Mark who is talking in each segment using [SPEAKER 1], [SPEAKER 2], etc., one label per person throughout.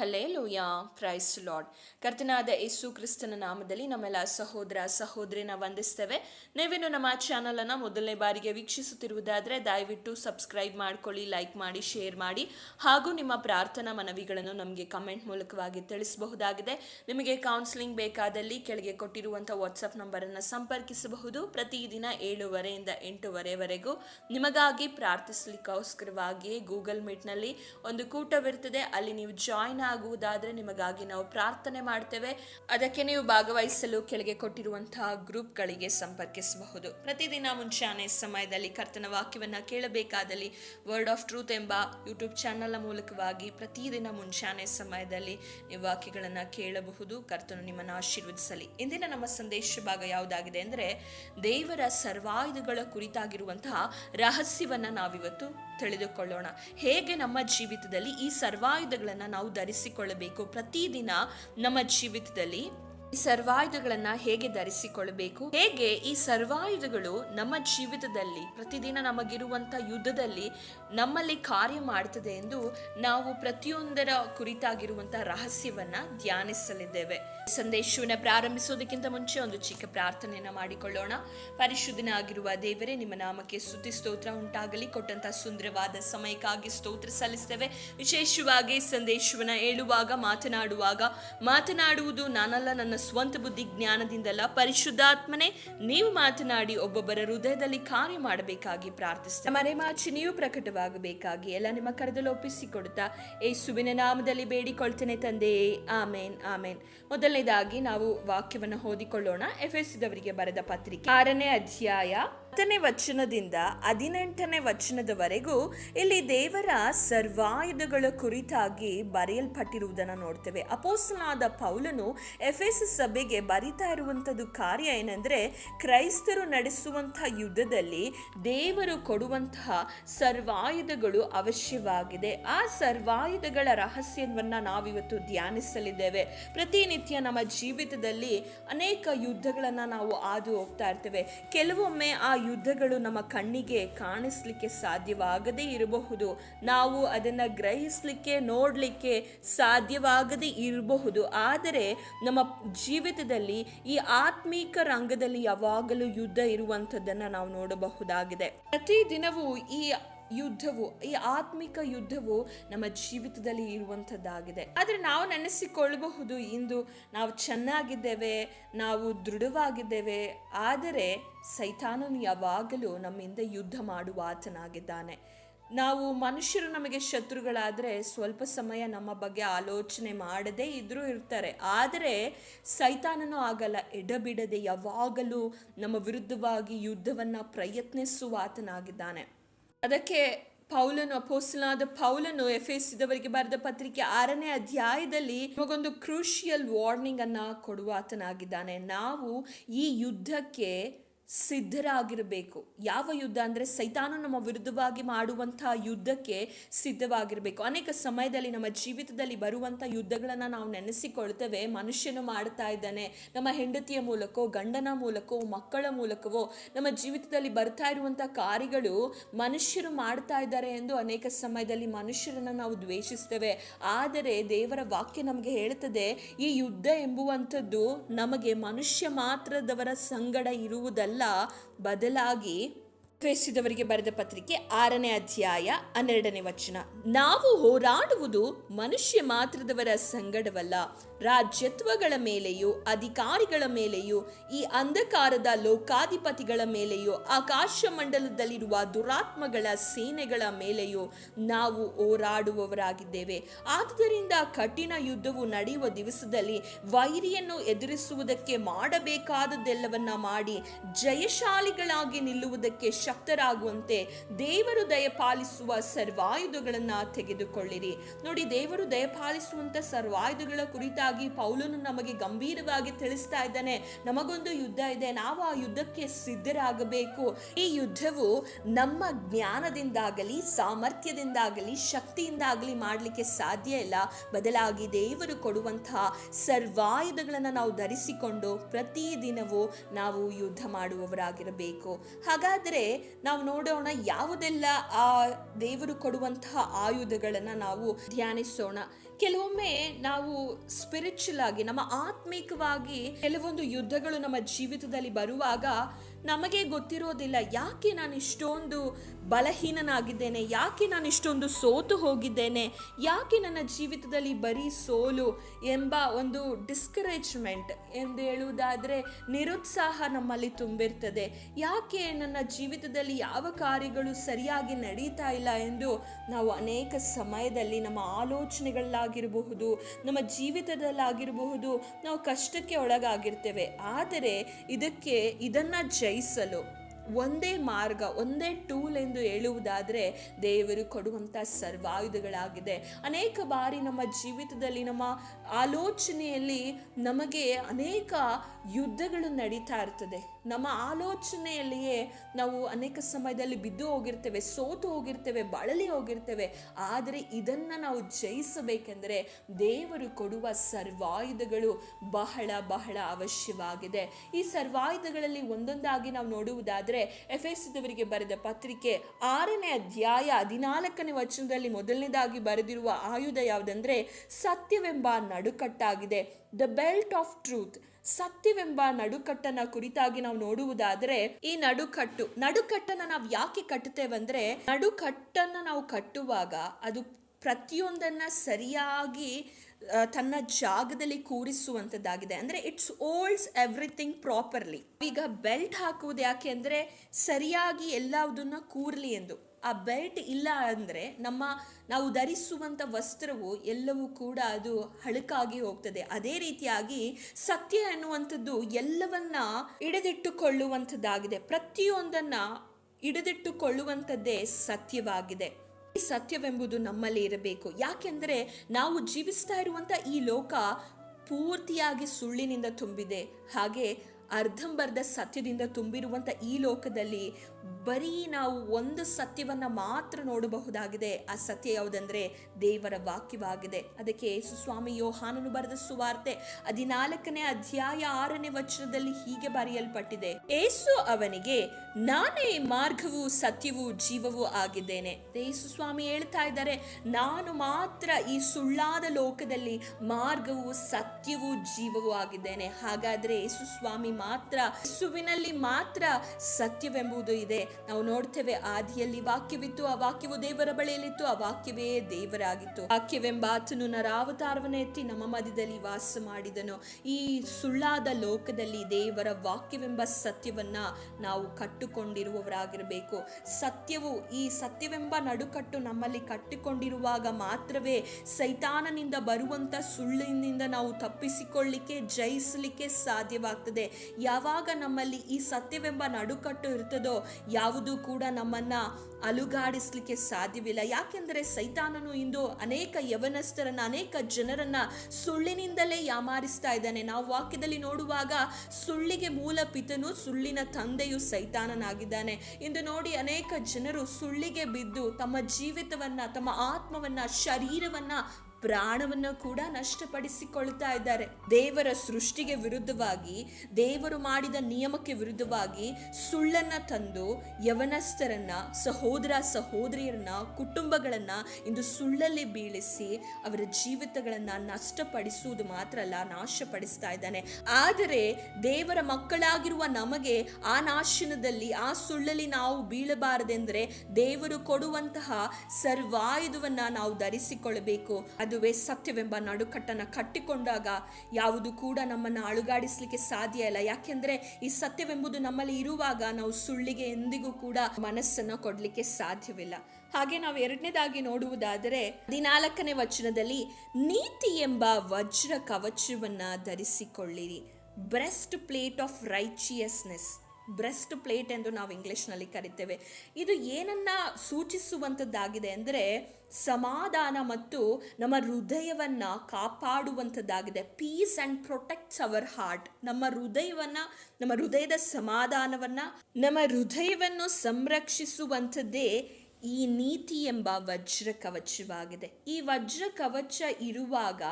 [SPEAKER 1] ಹಲೇಲೂಯ price lord. ಕರ್ತನಾದ ಯೇಸು ಕ್ರಿಸ್ತನ ನಾಮದಲ್ಲಿ ನಮ್ಮೆಲ್ಲ ಸಹೋದರ, ಸಹೋದರಿನ ವಂದಿಸ್ತೇವೆ. ನೀವೇನು ನಮ್ಮ ಚಾನಲನ್ನು ಮೊದಲನೇ ಬಾರಿಗೆ ವೀಕ್ಷಿಸುತ್ತಿರುವುದಾದರೆ ದಯವಿಟ್ಟು ಸಬ್ಸ್ಕ್ರೈಬ್ ಮಾಡ್ಕೊಳ್ಳಿ ಲೈಕ್ ಮಾಡಿ ಶೇರ್ ಮಾಡಿ. ಹಾಗೂ ನಿಮ್ಮ ಪ್ರಾರ್ಥನಾ ಮನವಿಗಳನ್ನು ನಮಗೆ ಕಮೆಂಟ್ ಮೂಲಕವಾಗಿ ತಿಳಿಸಬಹುದಾಗಿದೆ. ನಿಮಗೆ ಕೌನ್ಸಿಲಿಂಗ್ ಬೇಕಾದಲ್ಲಿ ಕೆಳಗೆ ಕೊಟ್ಟಿರುವಂಥ ವಾಟ್ಸಪ್ ನಂಬರನ್ನು ಸಂಪರ್ಕಿಸಬಹುದು. ಪ್ರತಿದಿನ ಏಳುವರೆಯಿಂದ ಎಂಟುವರೆವರೆಗೂ ನಿಮಗಾಗಿ ಪ್ರಾರ್ಥಿಸಲಿಕ್ಕೋಸ್ಕರವಾಗಿ ಗೂಗಲ್ ಮೀಟ್ನಲ್ಲಿ ಒಂದು ಕೂಟವಿರ್ತದೆ. ಅಲ್ಲಿ ನೀವು ಜಾಯಿನ್ ಆಗುವುದಾದರೆ ನಿಮಗಾಗಿ ನಾವು ಪ್ರಾರ್ಥನೆ ಮಾಡ್ತೇವೆ. ಅದಕ್ಕೆ ನೀವು ಭಾಗವಹಿಸಲು ಕೆಳಗೆ ಕೊಟ್ಟಿರುವಂತಹ ಗ್ರೂಪ್ಗಳಿಗೆ ಸಂಪರ್ಕಿಸಬಹುದು. ಪ್ರತಿದಿನ ಮುಂಚಾನೆ ಸಮಯದಲ್ಲಿ ಕರ್ತನ ವಾಕ್ಯವನ್ನು ಕೇಳಬೇಕಾದಲ್ಲಿ ವರ್ಡ್ ಆಫ್ ಟ್ರೂತ್ ಎಂಬ ಯೂಟ್ಯೂಬ್ ಚಾನಲ್ನ ಮೂಲಕವಾಗಿ ಪ್ರತಿದಿನ ಮುಂಚಾನೆ ಸಮಯದಲ್ಲಿ ನೀವು ವಾಕ್ಯಗಳನ್ನು ಕೇಳಬಹುದು. ಕರ್ತನು ನಿಮ್ಮನ್ನು ಆಶೀರ್ವದಿಸಲಿ. ಇಂದಿನ ನಮ್ಮ ಸಂದೇಶ ಭಾಗ ಯಾವುದಾಗಿದೆ ಅಂದರೆ ದೇವರ ಸರ್ವಾಯುಧಗಳ ಕುರಿತಾಗಿರುವಂತಹ ರಹಸ್ಯವನ್ನು ನಾವಿವತ್ತು ತಿಳಿದುಕೊಳ್ಳೋಣ. ಹೇಗೆ ನಮ್ಮ ಜೀವಿತದಲ್ಲಿ ಈ ಸರ್ವಾಯುಧಗಳನ್ನು ನಾವು ಧರಿಸಿಕೊಳ್ಳಬೇಕು? ಪ್ರತಿದಿನ ನಮ್ಮ ಜೀವಿತದಲ್ಲಿ ಈ ಸರ್ವಾಯುಧಗಳನ್ನ ಹೇಗೆ ಧರಿಸಿಕೊಳ್ಳಬೇಕು? ಹೇಗೆ ಈ ಸರ್ವಾಯುಧಗಳು ನಮ್ಮ ಜೀವಿತದಲ್ಲಿ, ಪ್ರತಿದಿನ ನಮಗಿರುವಂತ ಯುದ್ಧದಲ್ಲಿ ನಮ್ಮಲ್ಲಿ ಕಾರ್ಯ ಮಾಡ್ತದೆ ಎಂದು ನಾವು ಪ್ರತಿಯೊಂದರ ಕುರಿತಾಗಿರುವಂತಹ ರಹಸ್ಯವನ್ನ ಧ್ಯಾನಿಸಲಿದ್ದೇವೆ. ಸಂದೇಶವನ್ನ ಪ್ರಾರಂಭಿಸೋದಕ್ಕಿಂತ ಮುಂಚೆ ಒಂದು ಚಿಕ್ಕ ಪ್ರಾರ್ಥನೆಯನ್ನ ಮಾಡಿಕೊಳ್ಳೋಣ. ಪರಿಶುದ್ಧನ ಆಗಿರುವ ದೇವರೇ, ನಿಮ್ಮ ನಾಮಕ್ಕೆ ಸುದ್ದಿ ಸ್ತೋತ್ರ ಉಂಟಾಗಲಿ. ಕೊಟ್ಟಂತಹ ಸುಂದರವಾದ ಸಮಯಕ್ಕಾಗಿ ಸ್ತೋತ್ರ ಸಲ್ಲಿಸ್ತೇವೆ. ವಿಶೇಷವಾಗಿ ಸಂದೇಶವನ್ನ ಹೇಳುವಾಗ, ಮಾತನಾಡುವಾಗ, ಮಾತನಾಡುವುದು ನಾನಲ್ಲ, ನನ್ನ ಸ್ವಂತ ಬುದ್ಧಿ ಜ್ಞಾನದಿಂದಲ್ಲ ಪರಿಶುದ್ಧಾತ್ಮನೆ ನೀವು ಮಾತನಾಡಿ ಒಬ್ಬೊಬ್ಬರ ಹೃದಯದಲ್ಲಿ ಕಾರ್ಯ ಮಾಡಬೇಕಾಗಿ ಪ್ರಾರ್ಥಿಸ್ತಾ ಮರೆಮಾಚಿ ನೀವು ಪ್ರಕಟವಾಗಬೇಕಾಗಿ ಎಲ್ಲ ನಿಮ್ಮ ಕರೆದಲ್ಲಿ ಒಪ್ಪಿಸಿಕೊಡುತ್ತಾ ಯೇಸುವಿನ ನಾಮದಲ್ಲಿ ಬೇಡಿಕೊಳ್ತೇನೆ ತಂದೆಯೇ ಆಮೇನ್ ಆಮೇನ್. ಮೊದಲನೇದಾಗಿ ನಾವು ವಾಕ್ಯವನ್ನು ಓದಿಕೊಳ್ಳೋಣ. ಎಫ್ ಎಫೆಸಿದವರಿಗೆ ಬರೆದ ಪತ್ರಿಕೆ ಆರನೇ ಅಧ್ಯಾಯ ಹತ್ತನೇ ವಚನದಿಂದ ಹದಿನೆಂಟನೇ ವಚನದವರೆಗೂ ಇಲ್ಲಿ ದೇವರ ಸರ್ವಾಯುಧಗಳ ಕುರಿತಾಗಿ ಬರೆಯಲ್ಪಟ್ಟಿರುವುದನ್ನು ನೋಡ್ತೇವೆ. ಅಪೋಸ್ತನಾದ ಪೌಲನು ಎಫ್ ಎಸ್ ಸಭೆಗೆ ಬರಿತಾ ಇರುವಂಥದ್ದು ಕಾರ್ಯ ಏನಂದ್ರೆ ಕ್ರೈಸ್ತರು ನಡೆಸುವಂತಹ ಯುದ್ಧದಲ್ಲಿ ದೇವರು ಕೊಡುವಂತಹ ಸರ್ವಾಯುಧಗಳು ಅವಶ್ಯವಾಗಿದೆ. ಆ ಸರ್ವಾಯುಧಗಳ ರಹಸ್ಯವನ್ನು ನಾವಿವತ್ತು ಧ್ಯಾನಿಸಲಿದ್ದೇವೆ. ಪ್ರತಿನಿತ್ಯ ನಮ್ಮ ಜೀವಿತದಲ್ಲಿ ಅನೇಕ ಯುದ್ಧಗಳನ್ನು ನಾವು ಹಾದು ಹೋಗ್ತಾ ಇರ್ತೇವೆ. ಕೆಲವೊಮ್ಮೆ ಆ ಯುದ್ಧಗಳು ನಮ್ಮ ಕಣ್ಣಿಗೆ ಕಾಣಿಸ್ಲಿಕ್ಕೆ ಸಾಧ್ಯವಾಗದೇ ಇರಬಹುದು. ನಾವು ಅದನ್ನು ಗ್ರಹಿಸಲಿಕ್ಕೆ, ನೋಡಲಿಕ್ಕೆ ಸಾಧ್ಯವಾಗದೇ ಇರಬಹುದು. ಆದರೆ ನಮ್ಮ ಜೀವಿತದಲ್ಲಿ, ಈ ಆತ್ಮೀಕ ರಂಗದಲ್ಲಿ ಯಾವಾಗಲೂ ಯುದ್ಧ ಇರುವಂಥದ್ದನ್ನು ನಾವು ನೋಡಬಹುದಾಗಿದೆ. ಪ್ರತಿದಿನವೂ ಈ ಯುದ್ಧವು, ಈ ಆತ್ಮಿಕ ಯುದ್ಧವು ನಮ್ಮ ಜೀವಿತದಲ್ಲಿ ಇರುವಂಥದ್ದಾಗಿದೆ. ಆದರೆ ನಾವು ನೆನೆಸಿಕೊಳ್ಳಬಹುದು, ಇಂದು ನಾವು ಚೆನ್ನಾಗಿದ್ದೇವೆ, ನಾವು ದೃಢವಾಗಿದ್ದೇವೆ, ಆದರೆ ಸೈತಾನನು ಯಾವಾಗಲೂ ನಮ್ಮಿಂದ ಯುದ್ಧ ಮಾಡುವ ಆತನಾಗಿದ್ದಾನೆ. ನಾವು ಮನುಷ್ಯರು ನಮಗೆ ಶತ್ರುಗಳಾದರೆ ಸ್ವಲ್ಪ ಸಮಯ ನಮ್ಮ ಬಗ್ಗೆ ಆಲೋಚನೆ ಮಾಡದೇ ಇದ್ದರೂ ಇರ್ತಾರೆ. ಆದರೆ ಸೈತಾನನು ಆಗಲ್ಲ ಎಡಬಿಡದೆ ಯಾವಾಗಲೂ ನಮ್ಮ ವಿರುದ್ಧವಾಗಿ ಯುದ್ಧವನ್ನು ಪ್ರಯತ್ನಿಸುವ ಆತನಾಗಿದ್ದಾನೆ. ಅದಕ್ಕೆ ಪೌಲನು ಅಪೋಸಲಾದ ಪೌಲನು ಎಫೆಸಿದವರಿಗೆ ಬರೆದ ಪತ್ರಿಕೆ ಆರನೇ ಅಧ್ಯಾಯದಲ್ಲಿ ನಮಗೊಂದು ಕ್ರೂಷಿಯಲ್ ವಾರ್ನಿಂಗ್ ಅನ್ನ ಕೊಡುವ ಆತನಾಗಿದ್ದಾನೆ. ನಾವು ಈ ಯುದ್ಧಕ್ಕೆ ಸಿದ್ಧರಾಗಿರಬೇಕು. ಯಾವ ಯುದ್ಧ ಅಂದರೆ ಸೈತಾನು ನಮ್ಮ ವಿರುದ್ಧವಾಗಿ ಮಾಡುವಂಥ ಯುದ್ಧಕ್ಕೆ ಸಿದ್ಧವಾಗಿರಬೇಕು. ಅನೇಕ ಸಮಯದಲ್ಲಿ ನಮ್ಮ ಜೀವಿತದಲ್ಲಿ ಬರುವಂಥ ಯುದ್ಧಗಳನ್ನು ನಾವು ನೆನೆಸಿಕೊಳ್ತೇವೆ. ಮನುಷ್ಯನು ಮಾಡ್ತಾ ಇದ್ದಾನೆ. ನಮ್ಮ ಹೆಂಡತಿಯ ಮೂಲಕವೋ ಗಂಡನ ಮೂಲಕವೋ ಮಕ್ಕಳ ಮೂಲಕವೋ, ನಮ್ಮ ಜೀವಿತದಲ್ಲಿ ಬರ್ತಾ ಇರುವಂಥ ಕಾರ್ಯಗಳು ಮನುಷ್ಯರು ಮಾಡ್ತಾ ಇದ್ದಾರೆ ಎಂದು ಅನೇಕ ಸಮಯದಲ್ಲಿ ಮನುಷ್ಯರನ್ನು ನಾವು ದ್ವೇಷಿಸ್ತೇವೆ. ಆದರೆ ದೇವರ ವಾಕ್ಯ ನಮಗೆ ಹೇಳ್ತದೆ ಈ ಯುದ್ಧ ಎಂಬುವಂಥದ್ದು ನಮಗೆ ಮನುಷ್ಯ ಮಾತ್ರದವರ ಸಂಗಡ ಇರುವುದಲ್ಲ. ಬದಲಾಗಿ ಕ್ರೈಸ್ತಿದವರಿಗೆ ಬರೆದ ಪತ್ರಿಕೆ ಆರನೇ ಅಧ್ಯಾಯ ಹನ್ನೆರಡನೇ ವಚನ. ನಾವು ಹೋರಾಡುವುದು ಮನುಷ್ಯ ಮಾತ್ರದವರ ಸಂಗಡವಲ್ಲ. ರಾಜ್ಯತ್ವಗಳ ಮೇಲೆಯೂ, ಅಧಿಕಾರಿಗಳ ಮೇಲೆಯೂ, ಈ ಅಂಧಕಾರದ ಲೋಕಾಧಿಪತಿಗಳ ಮೇಲೆಯೂ ಆಕಾಶ ಮಂಡಲದಲ್ಲಿರುವ ದುರಾತ್ಮಗಳ ಸೇನೆಗಳ ಮೇಲೆಯೂ ನಾವು ಹೋರಾಡುವವರಾಗಿದ್ದೇವೆ. ಆದ್ದರಿಂದ ಕಠಿಣ ಯುದ್ಧವು ನಡೆಯುವ ದಿವಸದಲ್ಲಿ ವೈರಿಯನ್ನು ಎದುರಿಸುವುದಕ್ಕೆ ಮಾಡಬೇಕಾದದ್ದೆಲ್ಲವನ್ನ ಮಾಡಿ, ಜಯಶಾಲಿಗಳಾಗಿ ನಿಲ್ಲುವುದಕ್ಕೆ ಶಕ್ತರಾಗುವಂತೆ ದೇವರು ದಯಪಾಲಿಸುವ ಸರ್ವಾಯುಧಗಳನ್ನು ತೆಗೆದುಕೊಳ್ಳಿರಿ. ನೋಡಿ, ದೇವರು ದಯಪಾಲಿಸುವಂತ ಸರ್ವಾಯುಧಗಳ ಕುರಿತಾಗಿ ಪೌಲನು ನಮಗೆ ಗಂಭೀರವಾಗಿ ತಿಳಿಸ್ತಾ ಇದ್ದಾನೆ, ನಮಗೊಂದು ಯುದ್ಧ ಇದೆ, ನಾವು ಆ ಯುದ್ಧಕ್ಕೆ ಸಿದ್ಧರಾಗಬೇಕು. ಈ ಯುದ್ಧವು ನಮ್ಮ ಜ್ಞಾನದಿಂದಾಗಲಿ, ಸಾಮರ್ಥ್ಯದಿಂದಾಗಲಿ, ಶಕ್ತಿಯಿಂದಾಗಲಿ ಮಾಡಲಿಕ್ಕೆ ಸಾಧ್ಯ ಇಲ್ಲ. ಬದಲಾಗಿ ದೇವರು ಕೊಡುವಂತಹ ಸರ್ವಾಯುಧಗಳನ್ನು ನಾವು ಧರಿಸಿಕೊಂಡು ಪ್ರತಿದಿನವೂ ನಾವು ಯುದ್ಧ ಮಾಡುವವರಾಗಿರಬೇಕು. ಹಾಗಾದರೆ ನಾವು ನೋಡೋಣ, ಯಾವುದೆಲ್ಲ ಆ ದೇವರು ಕೊಡುವಂತಹ ಆಯುಧಗಳನ್ನು ನಾವು ಧ್ಯಾನಿಸೋಣ. ಕೆಲವೊಮ್ಮೆ ನಾವು ಸ್ಪಿರಿಚುವಲ್ ಆಗಿ, ನಮ್ಮ ಆತ್ಮಿಕವಾಗಿ ಕೆಲವೊಂದು ಯುದ್ಧಗಳು ನಮ್ಮ ಜೀವಿತದಲ್ಲಿ ಬರುವಾಗ ನಮಗೆ ಗೊತ್ತಿರೋದಿಲ್ಲ, ಯಾಕೆ ನಾನು ಇಷ್ಟೊಂದು ಬಲಹೀನನಾಗಿದ್ದೇನೆ, ಯಾಕೆ ನಾನು ಇಷ್ಟೊಂದು ಸೋತು ಹೋಗಿದ್ದೇನೆ, ಯಾಕೆ ನನ್ನ ಜೀವಿತದಲ್ಲಿ ಬರೀ ಸೋಲು ಎಂಬ ಒಂದು ಡಿಸ್ಕರೇಜ್ಮೆಂಟ್ ಎಂದು ಹೇಳುವುದಾದರೆ ನಿರುತ್ಸಾಹ ನಮ್ಮಲ್ಲಿ ತುಂಬಿರ್ತದೆ. ಯಾಕೆ ನನ್ನ ಜೀವಿತದಲ್ಲಿ ಯಾವ ಕಾರ್ಯಗಳು ಸರಿಯಾಗಿ ನಡೀತಾ ಇಲ್ಲ ಎಂದು ನಾವು ಅನೇಕ ಸಮಯದಲ್ಲಿ ನಮ್ಮ ಆಲೋಚನೆಗಳಾಗಿರಬಹುದು ನಮ್ಮ ಜೀವಿತದಲ್ಲಾಗಿರಬಹುದು, ನಾವು ಕಷ್ಟಕ್ಕೆ ಒಳಗಾಗಿರ್ತೇವೆ. ಆದರೆ ಇದಕ್ಕೆ ಇದನ್ನು ಜಯಿಸಲು ಒಂದೇ ಮಾರ್ಗ, ಒಂದೇ ಟೂಲ್ ಎಂದು ಹೇಳುವುದಾದರೆ ದೇವರು ಕೊಡುವಂಥ ಸರ್ವಾಯುಧಗಳಾಗಿದೆ. ಅನೇಕ ಬಾರಿ ನಮ್ಮ ಜೀವಿತದಲ್ಲಿ, ನಮ್ಮ ಆಲೋಚನೆಯಲ್ಲಿ ನಮಗೆ ಅನೇಕ ಯುದ್ಧಗಳು ನಡೀತಾ ಇರ್ತದೆ. ನಮ್ಮ ಆಲೋಚನೆಯಲ್ಲಿಯೇ ನಾವು ಅನೇಕ ಸಮಯದಲ್ಲಿ ಬಿದ್ದು ಹೋಗಿರ್ತೇವೆ, ಸೋತು ಹೋಗಿರ್ತೇವೆ, ಬಳಲಿ ಹೋಗಿರ್ತೇವೆ. ಆದರೆ ಇದನ್ನು ನಾವು ಜಯಿಸಬೇಕೆಂದರೆ ದೇವರು ಕೊಡುವ ಸರ್ವಾಯುಧಗಳು ಬಹಳ ಬಹಳ ಅವಶ್ಯವಾಗಿದೆ. ಈ ಸರ್ವಾಯುಧಗಳಲ್ಲಿ ಒಂದೊಂದಾಗಿ ನಾವು ನೋಡುವುದಾದರೆ ಎಫ್ ಎಫೆಸಿದವರಿಗೆ ಬರೆದ ಪತ್ರಿಕೆ ಆರನೇ ಅಧ್ಯಾಯ ಹದಿನಾಲ್ಕನೇ ವಚನದಲ್ಲಿ ಮೊದಲನೇದಾಗಿ ಬರೆದಿರುವ ಆಯುಧ ಯಾವುದಂದ್ರೆ ಸತ್ಯವೆಂಬ ನಡುಕಟ್ಟಾಗಿದೆ ದ ಬೆಲ್ಟ್ ಆಫ್ ಟ್ರೂತ್ ಸತ್ಯವೆಂಬ ನಡುಕಟ್ಟನ್ನ ಕುರಿತಾಗಿ ನಾವು ನೋಡುವುದಾದ್ರೆ, ಈ ನಡುಕಟ್ಟು ನಡುಕಟ್ಟನ್ನ ನಾವು ಯಾಕೆ ಕಟ್ಟುತ್ತೇವಂದ್ರೆ ನಡುಕಟ್ಟನ್ನ ನಾವು ಕಟ್ಟುವಾಗ ಅದು ಪ್ರತಿಯೊಂದನ್ನ ಸರಿಯಾಗಿ ತನ್ನ ಜಾಗದಲ್ಲಿ ಕೂರಿಸುವಂಥದ್ದಾಗಿದೆ ಅಂದರೆ ಇಟ್ಸ್ ಓಲ್ಡ್ಸ್ ಎವ್ರಿಥಿಂಗ್ ಪ್ರಾಪರ್ಲಿ. ಈಗ ಬೆಲ್ಟ್ ಹಾಕುವುದು ಯಾಕೆ ಅಂದರೆ, ಸರಿಯಾಗಿ ಎಲ್ಲದನ್ನ ಕೂರ್ಲಿ ಎಂದು. ಆ ಬೆಲ್ಟ್ ಇಲ್ಲ ಅಂದರೆ ನಮ್ಮ ನಾವು ಧರಿಸುವಂಥ ವಸ್ತ್ರವು ಎಲ್ಲವೂ ಕೂಡ ಅದು ಹಳಕಾಗಿ ಹೋಗ್ತದೆ. ಅದೇ ರೀತಿಯಾಗಿ ಸತ್ಯ ಅನ್ನುವಂಥದ್ದು ಎಲ್ಲವನ್ನ ಹಿಡಿದಿಟ್ಟುಕೊಳ್ಳುವಂಥದ್ದಾಗಿದೆ. ಪ್ರತಿಯೊಂದನ್ನು ಹಿಡಿದಿಟ್ಟುಕೊಳ್ಳುವಂಥದ್ದೇ ಸತ್ಯವಾಗಿದೆ. ಈ ಸತ್ಯವೆಂಬುದು ನಮ್ಮಲ್ಲಿ ಇರಬೇಕು. ಯಾಕೆಂದರೆ ನಾವು ಜೀವಿಸ್ತಾ ಇರುವಂಥ ಈ ಲೋಕ ಪೂರ್ತಿಯಾಗಿ ಸುಳ್ಳಿನಿಂದ ತುಂಬಿದೆ. ಹಾಗೆ ಅರ್ಧಂಬರ್ಧ ಸತ್ಯದಿಂದ ತುಂಬಿರುವಂಥ ಈ ಲೋಕದಲ್ಲಿ ಬರೀ ನಾವು ಒಂದು ಸತ್ಯವನ್ನ ಮಾತ್ರ ನೋಡಬಹುದಾಗಿದೆ. ಆ ಸತ್ಯ ಯಾವುದಂದ್ರೆ ದೇವರ ವಾಕ್ಯವಾಗಿದೆ. ಅದಕ್ಕೆ ಯೇಸುಸ್ವಾಮಿ ಯೋಹಾನನು ಬರೆದ ಸುವಾರ್ತೆ ಹದಿನಾಲ್ಕನೇ ಅಧ್ಯಾಯ ಆರನೇ ವಚನದಲ್ಲಿ ಹೀಗೆ ಬರೆಯಲ್ಪಟ್ಟಿದೆ. ಏಸು ಅವನಿಗೆ, ನಾನೇ ಮಾರ್ಗವು ಸತ್ಯವು ಜೀವವೂ ಆಗಿದ್ದೇನೆ. ಯೇಸು ಸ್ವಾಮಿ ಹೇಳ್ತಾ ಇದ್ದಾರೆ, ನಾನು ಮಾತ್ರ ಈ ಸುಳ್ಳಾದ ಲೋಕದಲ್ಲಿ ಮಾರ್ಗವು ಸತ್ಯವು ಜೀವವೂ ಆಗಿದ್ದೇನೆ. ಹಾಗಾದ್ರೆ ಯೇಸು ಸ್ವಾಮಿ ಮಾತ್ರ, ಯೇಸುವಿನಲ್ಲಿ ಮಾತ್ರ ಸತ್ಯವೆಂಬುದು ಇದೆ. ನಾವು ನೋಡ್ತೇವೆ, ಆದಿಯಲ್ಲಿ ವಾಕ್ಯವಿತ್ತು, ಆ ವಾಕ್ಯವು ದೇವರ ಬಳಿಯಲ್ಲಿತ್ತು, ಆ ವಾಕ್ಯವೇ ದೇವರಾಗಿತ್ತು. ವಾಕ್ಯವೆಂಬ ಆತನು ನರಾವತಾರವನ್ನು ಎತ್ತಿ ನಮ್ಮ ಮಧ್ಯದಲ್ಲಿ ವಾಸ ಮಾಡಿದನು. ಈ ಸುಳ್ಳಾದ ಲೋಕದಲ್ಲಿ ದೇವರ ವಾಕ್ಯವೆಂಬ ಸತ್ಯವನ್ನ ನಾವು ಕಟ್ಟುಕೊಂಡಿರುವವರಾಗಿರಬೇಕು. ಸತ್ಯವು ಈ ಸತ್ಯವೆಂಬ ನಡುಕಟ್ಟು ನಮ್ಮಲ್ಲಿ ಕಟ್ಟಿಕೊಂಡಿರುವಾಗ ಮಾತ್ರವೇ ಸೈತಾನನಿಂದ ಬರುವಂತ ಸುಳ್ಳಿನಿಂದ ನಾವು ತಪ್ಪಿಸಿಕೊಳ್ಳಿಕ್ಕೆ, ಜಯಿಸಲಿಕ್ಕೆ ಸಾಧ್ಯವಾಗ್ತದೆ. ಯಾವಾಗ ನಮ್ಮಲ್ಲಿ ಈ ಸತ್ಯವೆಂಬ ನಡುಕಟ್ಟು ಇರ್ತದೋ ಯಾವುದು ಕೂಡ ನಮ್ಮನ್ನ ಅಲುಗಾಡಿಸ್ಲಿಕ್ಕೆ ಸಾಧ್ಯವಿಲ್ಲ. ಯಾಕೆಂದರೆ ಸೈತಾನನು ಇಂದು ಅನೇಕ ಯವನಸ್ಥರನ್ನು, ಅನೇಕ ಜನರನ್ನು ಸುಳ್ಳಿನಿಂದಲೇ ಯಾಮಾರಿಸ್ತಾ ಇದ್ದಾನೆ. ನಾವು ವಾಕ್ಯದಲ್ಲಿ ನೋಡುವಾಗ ಸುಳ್ಳಿಗೆ ಮೂಲ ಪಿತನು, ಸುಳ್ಳಿನ ತಂದೆಯು ಸೈತಾನನಾಗಿದ್ದಾನೆ. ಇಂದು ನೋಡಿ ಅನೇಕ ಜನರು ಸುಳ್ಳಿಗೆ ಬಿದ್ದು ತಮ್ಮ ಜೀವಿತವನ್ನು, ತಮ್ಮ ಆತ್ಮವನ್ನು, ಶರೀರವನ್ನ ಪ್ರಾಣವನ್ನು ಕೂಡ ನಷ್ಟಪಡಿಸಿಕೊಳ್ತಾ ಇದ್ದಾರೆ. ದೇವರ ಸೃಷ್ಟಿಗೆ ವಿರುದ್ಧವಾಗಿ, ದೇವರು ಮಾಡಿದ ನಿಯಮಕ್ಕೆ ವಿರುದ್ಧವಾಗಿ ಸುಳ್ಳನ್ನ ತಂದು ಯವನಸ್ಥರನ್ನ, ಸಹೋದರ ಸಹೋದರಿಯರನ್ನ, ಕುಟುಂಬಗಳನ್ನ ಇಂದು ಸುಳ್ಳಲ್ಲಿ ಬೀಳಿಸಿ ಅವರ ಜೀವಿತಗಳನ್ನ ನಷ್ಟಪಡಿಸುವುದು ಮಾತ್ರ ಅಲ್ಲ, ನಾಶಪಡಿಸ್ತಾ ಇದ್ದಾನೆ. ಆದರೆ ದೇವರ ಮಕ್ಕಳಾಗಿರುವ ನಮಗೆ ಆ ನಾಶನದಲ್ಲಿ, ಆ ಸುಳ್ಳಲ್ಲಿ ನಾವು ಬೀಳಬಾರದೆಂದರೆ ದೇವರು ಕೊಡುವಂತಹ ಸರ್ವಾಯುಧವನ್ನ ನಾವು ಧರಿಸಿಕೊಳ್ಳಬೇಕು. ಅದುವೇ ಸತ್ಯವೆಂಬ ನಡುಕಟ್ಟನ್ನು ಕಟ್ಟಿಕೊಂಡಾಗ ಯಾವುದು ಕೂಡ ನಮ್ಮನ್ನು ಅಳುಗಾಡಿಸ್ಲಿಕ್ಕೆ ಸಾಧ್ಯ ಇಲ್ಲ. ಯಾಕೆಂದ್ರೆ ಈ ಸತ್ಯವೆಂಬುದು ನಮ್ಮಲ್ಲಿ ಇರುವಾಗ ನಾವು ಸುಳ್ಳಿಗೆ ಎಂದಿಗೂ ಕೂಡ ಮನಸ್ಸನ್ನು ಕೊಡಲಿಕ್ಕೆ ಸಾಧ್ಯವಿಲ್ಲ. ಹಾಗೆ ನಾವು ಎರಡನೇದಾಗಿ ನೋಡುವುದಾದರೆ ಹದಿನಾಲ್ಕನೇ ವಚನದಲ್ಲಿ ನೀತಿ ಎಂಬ ವಜ್ರ ಕವಚವನ್ನ ಧರಿಸಿಕೊಳ್ಳಿರಿ. Breastplate of righteousness breastplate ಎಂದು ನಾವು ಇಂಗ್ಲಿಷ್ನಲ್ಲಿ ಕರಿತೇವೆ. ಇದು ಏನನ್ನ ಸೂಚಿಸುವಂಥದ್ದಾಗಿದೆ ಅಂದರೆ ಸಮಾಧಾನ ಮತ್ತು ನಮ್ಮ ಹೃದಯವನ್ನು ಕಾಪಾಡುವಂಥದ್ದಾಗಿದೆ peace and protects our heart ನಮ್ಮ ಹೃದಯವನ್ನು, ನಮ್ಮ ಹೃದಯದ ಸಮಾಧಾನವನ್ನು, ನಮ್ಮ ಹೃದಯವನ್ನು ಸಂರಕ್ಷಿಸುವಂಥದ್ದೇ ಈ ನೀತಿ ಎಂಬ ವಜ್ರ ಕವಚವಾಗಿದೆ. ಈ ವಜ್ರ ಕವಚ ಇರುವಾಗ